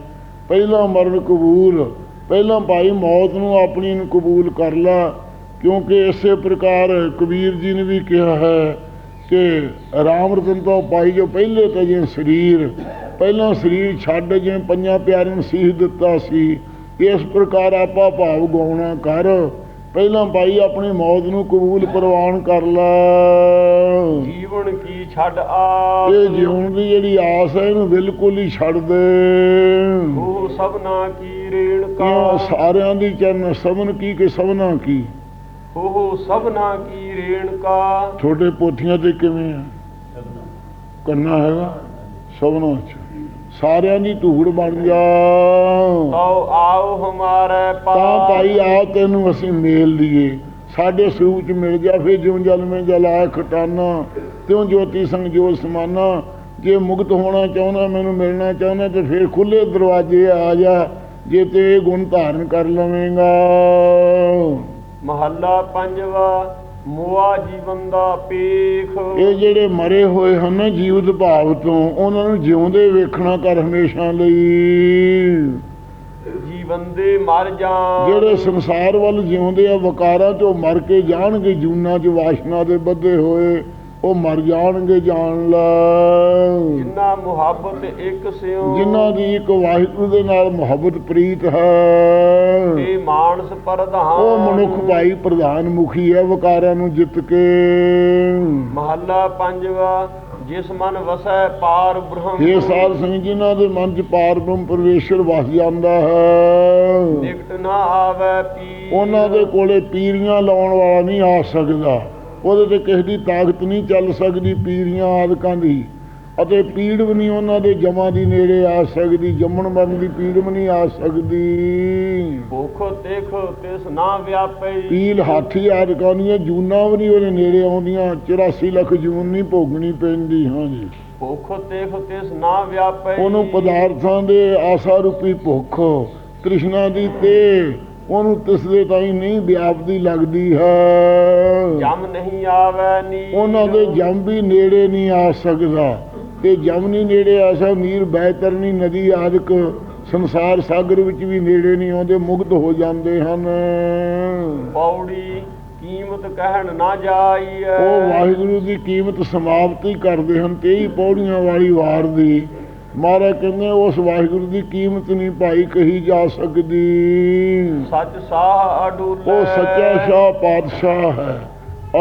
ਪਹਿਲਾ ਮਰਨ ਕਬੂਲ ਪਹਿਲਾਂ ਭਾਈ ਮੌਤ ਨੂੰ ਆਪਣੀ ਨੂੰ ਕਬੂਲ ਕਰ ਲੈ। ਕਿਉਂਕਿ ਇਸੇ ਪ੍ਰਕਾਰ ਕਬੀਰ ਜੀ ਨੇ ਵੀ ਕਿਹਾ ਹੈ ਕਿ ਰਾਮ ਰਤਨ ਤੋਂ ਪਾਈ ਜੋ ਪਹਿਲੇ ਤਾਂ ਜੇ ਸਰੀਰ ਪਹਿਲਾਂ ਸਰੀਰ ਛੱਡ ਜਿਵੇਂ ਪੰਜਾਂ ਪਿਆਰਿਆਂ ਨੂੰ ਸੀਸ ਦਿੱਤਾ ਸੀ ਇਸ ਪ੍ਰਕਾਰ ਆਪਾ ਭਾਵ ਗਾਉਣਾ ਕਰ ਪਹਿਲਾਂ ਭਾਈ ਆਪਣੀ ਮੌਤ ਨੂੰ ਕਬੂਲ ਪ੍ਰਵਾਨ ਕਰ ਲੈ। ਜੀਵਨ ਕੀ ਛੱਡ ਆਸ? ਇਹ ਜਿਉਣ ਦੀ ਜਿਹੜੀ ਆਸ ਹੈ ਇਹਨੂੰ ਬਿਲਕੁਲ ਹੀ ਛੱਡ ਦੇ। ਉਹ ਸਭਨਾ ਕੀ ਰੇਣਕਾ ਕਿਉਂ ਸਾਰਿਆਂ ਦੀ ਚਰਨ ਸਭਨ ਕੀ ਕਿ ਸਭਨਾ ਕੀ? ਉਹ ਸਭਨਾ ਕੀ ਰੇਣਕਾ ਛੋਟੇ ਪੋਥੀਆਂ ਤੇ ਕਿਵੇਂ ਆ? ਕੰਨਾ ਹੈਗਾ? ਸਭਨਾ ਚ ਸਾਰਿਆਂ ਦੀ ਧੂੜ ਬਣ ਜਾ। ਤਉ ਆਓ ਹਮਾਰੇ ਤਾਂ ਪਾਸ। ਭਾਈ ਆ ਤੈਨੂੰ ਅਸੀਂ ਮੇਲ ਲਈਏ। ਸਾਡੇ ਸਰੂਪ ਚ ਮਿਲ ਜਾ ਫਿਰ ਜਿਉਂ ਜਲ ਮੈਂ ਜਲਾਇ ਖਟਾਨਾ। ਤਿਉਂ ਜੋਤੀ ਸੰਗ ਜੋਤ ਸਮਾਨਾ। ਜੇ ਮੁਕਤ ਹੋਣਾ ਚਾਹੁੰਦਾ ਮੈਨੂੰ ਮਿਲਣਾ ਚਾਹੁੰਦਾ ਤੇ ਫਿਰ ਖੁੱਲੇ ਦਰਵਾਜ਼ੇ ਆ ਜਾ। ਜੇ ਤੇ ਇਹ ਗੁਣ ਧਾਰਨ ਕਰ ਲਵੇਂਗਾ। ਮਹੱਲਾ ਪੰਜਵਾ ਮੋਆ ਜੀਵਨ ਦਾ ਪੇਖ। ਇਹ ਜਿਹੜੇ ਮਰੇ ਹੋਏ ਹਨ ਜੀਵਤ ਭਾਵ ਤੋਂ ਉਹਨਾਂ ਨੂੰ ਜਿਉਂਦੇ ਵੇਖਣਾ ਕਰ ਹਮੇਸ਼ਾ ਲਈ। ਜੀਵਨ ਦੇ ਮਰ ਜਾਣ। ਜਿਹੜੇ ਸੰਸਾਰ ਵੱਲ ਜਿਉਂਦੇ ਆ ਵਕਾਰਾਂ ਚੋਂ ਮਰ ਕੇ ਜਾਣਗੇ ਜੂਨਾ ਚ ਵਾਸ਼ਨਾ ਦੇ ਬੱਧੇ ਹੋਏ। ਉਹ ਮਰ ਜਾਣਗੇ ਜਾਣ ਲੈ। ਜਿੰਨਾ ਮੁਹੱਬਤ ਇੱਕ ਸਿਉ ਜਿਨ੍ਹਾਂ ਦੀ ਇੱਕ ਵਾਹਿਗੁਰੂ ਦੇ ਨਾਲ ਮੁਹੱਬਤ ਪ੍ਰੀਤ ਹੈ। ਤੇ ਮਾਨਸ ਪ੍ਰਧਾਨ। ਉਹ ਮਨੁੱਖ ਭਾਈ ਪ੍ਰਧਾਨ ਮੁਖੀ ਹੈ ਵਕਾਰਾਂ ਨੂੰ ਜਿੱਤ ਕੇ। ਮਹੱਲਾ ਪੰਜਵਾ ਜਿਸ ਮਨ ਵਸੈ ਪਾਰ ਬ੍ਰਹਮ। ਇਹ ਸਾਧ ਸੰਗ ਜਿਨ੍ਹਾਂ ਦੇ ਮਨ ਚ ਪਾਰ ਬ੍ਰਹਮ ਪਰਮੇਸ਼ਰ ਵਸ ਜਾਂਦਾ ਹੈ। ਨਿਕਟ ਨਾ ਆਵੇ ਪੀ ਉਹਨਾਂ ਦੇ ਕੋਲੇ ਪੀਰੀਆਂ ਲਾਉਣ ਵਾਲਾ ਨਹੀਂ ਆ ਸਕਦਾ। ਉਹਦੇ ਤੇ ਕਿਸੇ ਦੀ ਤਾਕਤ ਨਹੀਂ ਚੱਲ ਸਕਦੀ ਪੀਰੀਆਂ ਆਦਿਕਾਂ ਦੀ। ਅਤੇ ਪੀੜ ਵੀ ਨਹੀਂ ਉਹਨਾਂ ਦੇ ਜਮਾਂ ਦੀ ਨੇੜੇ ਆ ਸਕਦੀ ਜੰਮਣ ਮਰਨ ਦੀ ਪੀੜ ਵੀ ਨਹੀਂ ਆ ਸਕਦੀ। ਭੁਖ ਦੇਖ ਤਿਸ ਨਾ ਵਿਆਪਈ। ਪੀਲ ਹਾਥੀ ਆਦਿਕਾਂ ਦੀਆਂ ਜੂਨਾਂ ਵੀ ਨਹੀਂ ਉਹਦੇ ਨੇੜੇ ਆਉਂਦੀਆਂ 84 ਲੱਖ ਜੂਨ ਨਹੀਂ ਭੋਗਣੀ ਪੈਂਦੀ ਹਾਂਜੀ। ਭੁਖ ਦੇਖ ਤਿਸ ਨਾ ਵਿਆਪਈ। ਉਹਨੂੰ ਪਦਾਰਥਾਂ ਦੇ ਆਸਾ ਰੂਪੀ ਭੁੱਖ ਤ੍ਰਿਸ਼ਨਾ ਦੀ ਤੇ ਉਹਨੂੰ ਤਿਸ ਦੇ ਤਾਈਂ ਨਹੀਂ ਵਿਆਪਦੀ ਲੱਗਦੀ ਹੈ। ਜਮ ਨਹੀਂ ਆਵੈ ਨੀ ਉਹਨਾਂ ਦੇ ਜੰਮ ਵੀ ਨੇੜੇ ਨਹੀਂ ਆ ਸਕਦਾ। ਤੇ ਜਮ ਨਹੀਂ ਨੇੜੇ ਆ ਸਕਦਾ ਨੀਰ ਬੈਤਰਨੀ ਨਦੀ ਆਦਿਕ ਸੰਸਾਰ ਸਾਗਰ ਵਿੱਚ ਵੀ ਨੇੜੇ ਨਹੀਂ ਆਉਂਦੇ ਮੁਕਤ ਹੋ ਜਾਂਦੇ ਹਨ। ਪੌੜੀ ਕੀਮਤ ਕਹਿਣ ਨਾ ਜਾਈਐ ਉਹ ਵਾਹਿਗੁਰੂ ਦੀ ਕੀਮਤ ਸਮਾਪਤੀ ਕਰਦੇ ਹਨ ਤੇਈ ਪੌੜੀਆਂ ਵਾਲੀ ਵਾਰ ਦੀ। ਮਹਾਰਾਜ ਕਹਿੰਦੇ ਉਸ ਵਾਹਿਗੁਰੂ ਦੀ ਕੀਮਤ ਨਹੀਂ ਭਾਈ ਕਹੀ ਜਾ ਸਕਦੀ। ਸੱਚ ਸਾਹ ਅਡੂਲ। ਉਹ ਸੱਚਾ ਸ਼ਾਹ ਪਾਤਸ਼ਾਹ ਹੈ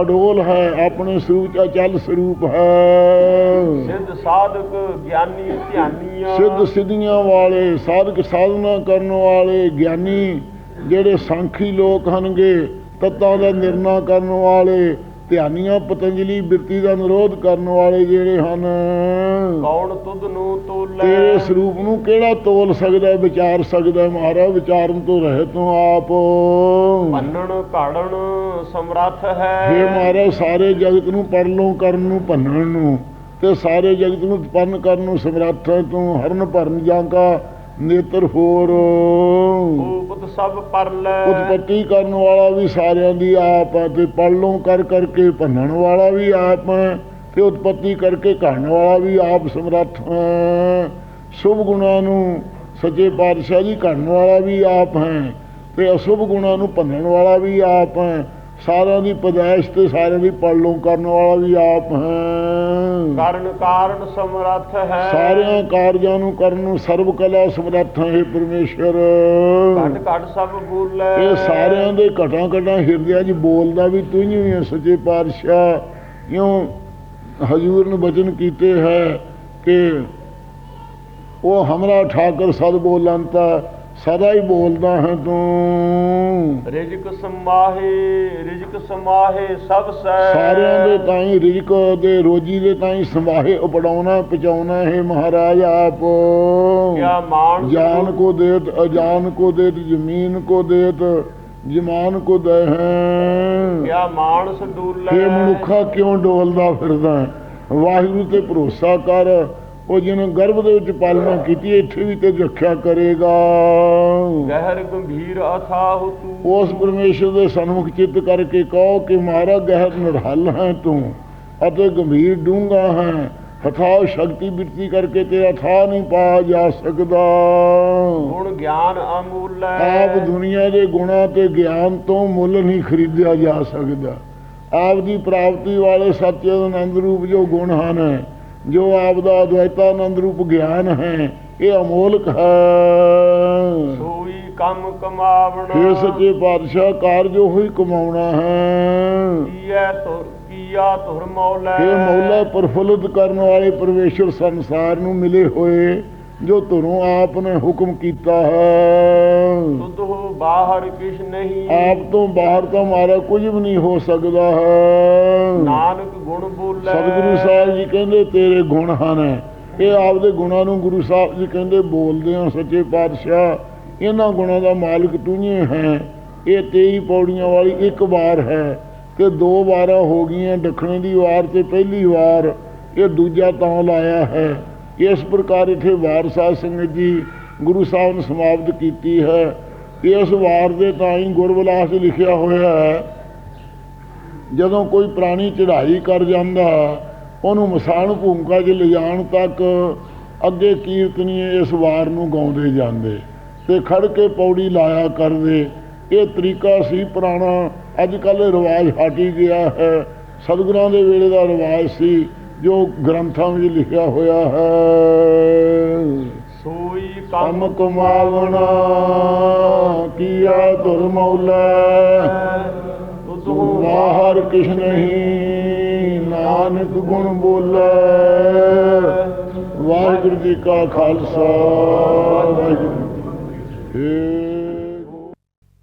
ਅਡੋਲ ਹੈ ਆਪਣੇ ਸਰੂਪ ਅਚਲ ਸਰੂਪ ਹੈ। ਸਿੱਧ ਸਾਧਕ ਗਿਆਨੀ ਧਿਆਨੀਆਂ। ਸਿੱਧ ਸਿੱਧੀਆਂ ਵਾਲੇ ਸਾਧਕ ਸਾਧਨਾ ਕਰਨ ਵਾਲੇ ਗਿਆਨੀ ਜਿਹੜੇ ਸਾਂਖੀ ਲੋਕ ਹਨਗੇ ਤੱਤਾਂ ਦਾ ਨਿਰਣਾ ਕਰਨ ਵਾਲੇ ਧਿਆਨੀਆਂ ਪਤੰਜਲੀ ਬਿਰਤੀ ਦਾ ਨਿਰੋਧ ਕਰਨ ਵਾਲੇ ਜਿਹੜੇ ਹਨ। ਕੌਣ ਤੁਧ ਨੂੰ ਤੋਲੈ? ਤੇਰੇ ਸਰੂਪ ਨੂੰ ਕਿਹੜਾ ਤੋਲ ਸਕਦਾ? ਵਿਚਾਰ ਸਕਦਾ? ਮਹਾਰਾਜ ਵਿਚਾਰਨ ਤੋਂ ਰਹਿ ਤੋਂ ਆਪ। ਭੰਨਣ ਘਾੜਨ ਸਮਰੱਥ ਹੈ। हे ਮਹਾਰਾਜ ਸਾਰੇ ਜਗਤ ਨੂੰ ਪਰਲੋਂ ਕਰਨ ਨੂੰ ਭੰਨਣ ਨੂੰ ਤੇ ਸਾਰੇ ਜਗਤ ਨੂੰ ਉਤਪੰਨ ਕਰਨ ਨੂੰ ਸਮਰੱਥ ਹੈ ਤੂੰ ਹਰਨ ਭਰਨ ਜਾਂਗਾ ਨੇਤਰ ਹੋਰ। ਉਪਤ ਸਭ ਪਰ ਲੈ। ਉਤਪਤੀ ਕਰਨ ਵਾਲਾ ਵੀ ਸਾਰਿਆਂ ਦੀ ਆਪ ਹੈ ਤੇ ਪਰਲੋਂ ਕਰ ਕਰਕੇ ਭੰਨਣ ਵਾਲਾ ਵੀ ਆਪ ਹੈ ਤੇ ਉਤਪਤੀ ਕਰਕੇ ਘੜਨ ਵਾਲਾ ਵੀ ਆਪ ਸਮਰੱਥ ਹੈ। ਸ਼ੁਭ ਗੁਣਾਂ ਨੂੰ ਸੱਚੇ ਪਾਤਸ਼ਾਹ ਜੀ ਘੜਨ ਵਾਲਾ ਵੀ ਆਪ ਹੈ ਤੇ ਅਸ਼ੁਭ ਗੁਣਾਂ ਨੂੰ ਭੰਨਣ ਵਾਲਾ ਵੀ ਆਪ ਹੈ। ਸਾਰਿਆਂ ਦੀ ਪਦਾਇਸ਼ ਤੇ ਸਾਰਿਆਂ ਦੀ ਪਰਲੋਂ ਕਰਨ ਵਾਲਾ ਵੀ ਆਪ ਹੈ। ਕਾਰਨ ਕਾਰਨ ਸਮਰੱਥ ਹੈ। ਸਾਰਿਆਂ ਕਾਰਜਾਂ ਨੂੰ ਕਰਨ ਨੂੰ ਸਰਬ ਕਲਾ ਸਮਰੱਥ ਹੈ ਪਰਮੇਸ਼ਰ ਘਟ ਘਟ ਸਭ ਬੋਲੇ। ਇਹ ਸਾਰਿਆਂ ਦੇ ਘਟਾਂ ਘਟਾਂ ਹਿਰਦਿਆਂ 'ਚ ਬੋਲਦਾ ਵੀ ਤੂੰ ਹੀ ਹੈ ਸੱਚੇ ਪਾਤਸ਼ਾਹ। ਇਉਂ ਹਜੂਰ ਨੇ ਬਚਨ ਕੀਤੇ ਹੈ ਕਿ ਉਹ ਹਮਰਾ ਠਾਕਰ ਸਦ ਬੋਲੰਤਾ ਸਦਾ ਹੀ ਬੋਲਦਾ ਹੈ ਤੂੰ। ਰਿਜਕ ਸਮਾਹੇ ਰਿਜਕ ਸਮਾਹੇ ਸਭ ਸੈ। ਸਾਰਿਆਂ ਦੇ ਤਾਈਂ ਰਿਜਕ ਦੇ ਰੋਜੀ ਦੇ ਤਾਈਂ ਸੰਭਾਹੇ ਉਪੜਾਉਣਾ ਪਹੁੰਚਾਉਣਾ ਹੈ ਮਹਾਰਾਜ ਆਪ। ਕਿਆ ਮਾਨ ਜਾਨ ਕੋ ਦੇਤ ਅਜਾਨ ਕੋ ਦੇਤ ਜ਼ਮੀਨ ਕੋ ਦੇਤ ਜਮਾਨ ਕੋ ਦੇ ਹੈ ਕਿਆ ਮਾਨਸ ਡੂਲੇ ਇਹ ਮਨੁੱਖਾ ਕਿਉਂ ਡੋਲਦਾ ਫਿਰਦਾ? ਵਾਹਿਗੁਰੂ ਤੇ ਭਰੋਸਾ ਕਰ ਉਹ ਜਿਹਨੇ ਗਰਭ ਦੇ ਵਿੱਚ ਪਾਲਣਾ ਕੀਤੀ ਇੱਥੇ ਵੀ ਤੇ ਰੱਖਿਆ ਕਰੇਗਾ। ਗਹਿਰ ਗੰਭੀਰ ਅਥਾਹ ਤੂੰ। ਉਸ ਪਰਮੇਸ਼ਰ ਦੇ ਸਨਮੁਖ ਚਿੱਤ ਕਰਕੇ ਕਹੋ ਕਿ ਮਾਰਾ ਗਹਿਰ ਨਿਰਹਲ ਹੈ ਤੂੰ ਅਤੇ ਗੰਭੀਰ ਡੂੰਘਾ ਹੈ। ਹਥਾਉ ਸ਼ਕਤੀ ਬਿਰਤੀ ਕਰਕੇ ਤੇਰਾ ਥਾ ਨਹੀਂ ਪਾਇਆ ਜਾ ਸਕਦਾ। ਗੁਣ ਗਿਆਨ ਅਮੂਲ ਆਪ ਦੁਨੀਆ ਦੇ ਗੁਣਾਂ ਤੇ ਗਿਆਨ ਤੋਂ ਮੁੱਲ ਨਹੀਂ ਖਰੀਦਿਆ ਜਾ ਸਕਦਾ। ਆਪ ਦੀ ਪ੍ਰਾਪਤੀ ਵਾਲੇ ਸੱਚੇ ਆਨੰਦ ਰੂਪ ਜੋ ਗੁਣ ਹਨ ਜੋ ਆਪ ਦਾ ਅਦਵੈਤਾਨੰਦ ਰੂਪ ਗਿਆਨ ਹੈ ਇਹ ਅਮੋਲਕ ਹੈ। ਸੋਈ ਕੰਮ ਕਮਾਵਣਾ। ਇਹ ਸੱਚੇ ਪਾਤਸ਼ਾਹ ਕਾਰਜ ਉਹੀ ਕਮਾਉਣਾ ਹੈ। ਕੀਆ ਤੁਰ ਕੀਆ ਤੁਰ ਮੌਲਾ। ਇਹ ਮੌਲਾ ਪ੍ਰਫੁੱਲਤ ਕਰਨ ਵਾਲੇ ਪਰਮੇਸ਼ਰ ਸੰਸਾਰ ਨੂੰ ਮਿਲੇ ਹੋਏ ਜੋ ਧੁਰੋਂ ਆਪ ਨੇ ਹੁਕਮ ਕੀਤਾ ਹੈ। ਤੁਧ ਬਾਹਰ ਕਿਛ ਨਹੀਂ। ਆਪ ਤੋਂ ਬਾਹਰ ਤਾਂ ਮਾਰਾ ਕੁਝ ਵੀ ਨਹੀਂ ਹੋ ਸਕਦਾ ਹੈ। ਨਾਨਕ ਗੁਣ ਬੋਲੇ। ਸਤਿਗੁਰੂ ਸਾਹਿਬ ਜੀ ਕਹਿੰਦੇ ਤੇਰੇ ਗੁਣ ਹਨ। ਇਹ ਆਪਦੇ ਗੁਣਾਂ ਨੂੰ ਗੁਰੂ ਸਾਹਿਬ ਜੀ ਕਹਿੰਦੇ ਬੋਲਦੇ ਆ ਸੱਚੇ ਪਾਤਸ਼ਾਹ ਇਹਨਾਂ ਗੁਣਾਂ ਦਾ ਮਾਲਕ ਤੂੰ ਹੀ ਹੈ। ਇਹ 23 ਪੌੜੀਆਂ ਵਾਲੀ ਇੱਕ ਵਾਰ ਹੈ ਤੇ ਦੋ ਵਾਰਾਂ ਹੋ ਗਈਆਂ ਦੱਖਣੇ ਦੀ ਵਾਰ ਤੇ ਪਹਿਲੀ ਵਾਰ। ਇਹ ਦੂਜਾ ਤਾਂ ਲਾਇਆ ਹੈ। ਇਸ ਪ੍ਰਕਾਰ ਇਥੇ ਸਾਹਿਬ ਸਿੰਘ ਜੀ ਗੁਰੂ ਸਾਹਿਬ ਨੇ ਸਮਾਪਤ ਕੀਤੀ ਹੈ। ਇਸ ਵਾਰ ਦੇ ਤਾਂ ਹੀ ਗੁਰਬਲਾਸ 'ਚ ਲਿਖਿਆ ਹੋਇਆ ਹੈ। ਜਦੋਂ ਕੋਈ ਪ੍ਰਾਣੀ ਚੜ੍ਹਾਈ ਕਰ ਜਾਂਦਾ, ਉਹਨੂੰ ਮਸਾਣ ਭੂਮਿਕਾ 'ਚ ਲਿਜਾਣ ਤੱਕ ਅੱਗੇ ਕੀਰਤਨੀਏ ਇਸ ਵਾਰ ਨੂੰ ਗਾਉਂਦੇ ਜਾਂਦੇ ਤੇ ਖੜ ਕੇ ਪੌੜੀ ਲਾਇਆ ਕਰਦੇ। ਇਹ ਤਰੀਕਾ ਸੀ ਪੁਰਾਣਾ। ਅੱਜ ਕੱਲ੍ਹ ਰਿਵਾਜ ਹਟੀ ਗਿਆ ਹੈ। ਸਤਿਗੁਰਾਂ ਦੇ ਵੇਲੇ ਦਾ ਰਿਵਾਜ ਸੀ। ਜੋ ਗ੍ਰੰਥਾਂ ਵਿੱਚ ਲਿਖਿਆ ਹੋਇਆ ਹੈ। ਸੋਈ ਕੰਮ ਕਮਾਵਣਾ ਕੀਆ ਧੁਰ ਮੌਲਾ ਤੁਧ ਹੋ ਬਾਹਰ ਕਿਛ ਨਹੀਂ ਨਾਨਕ ਗੁਣ ਬੋਲੇ। ਵਾਹਿਗੁਰੂ ਜੀ ਕਾ ਖਾਲਸਾ ਵਾਹਿਗੁਰੂ ਜੀ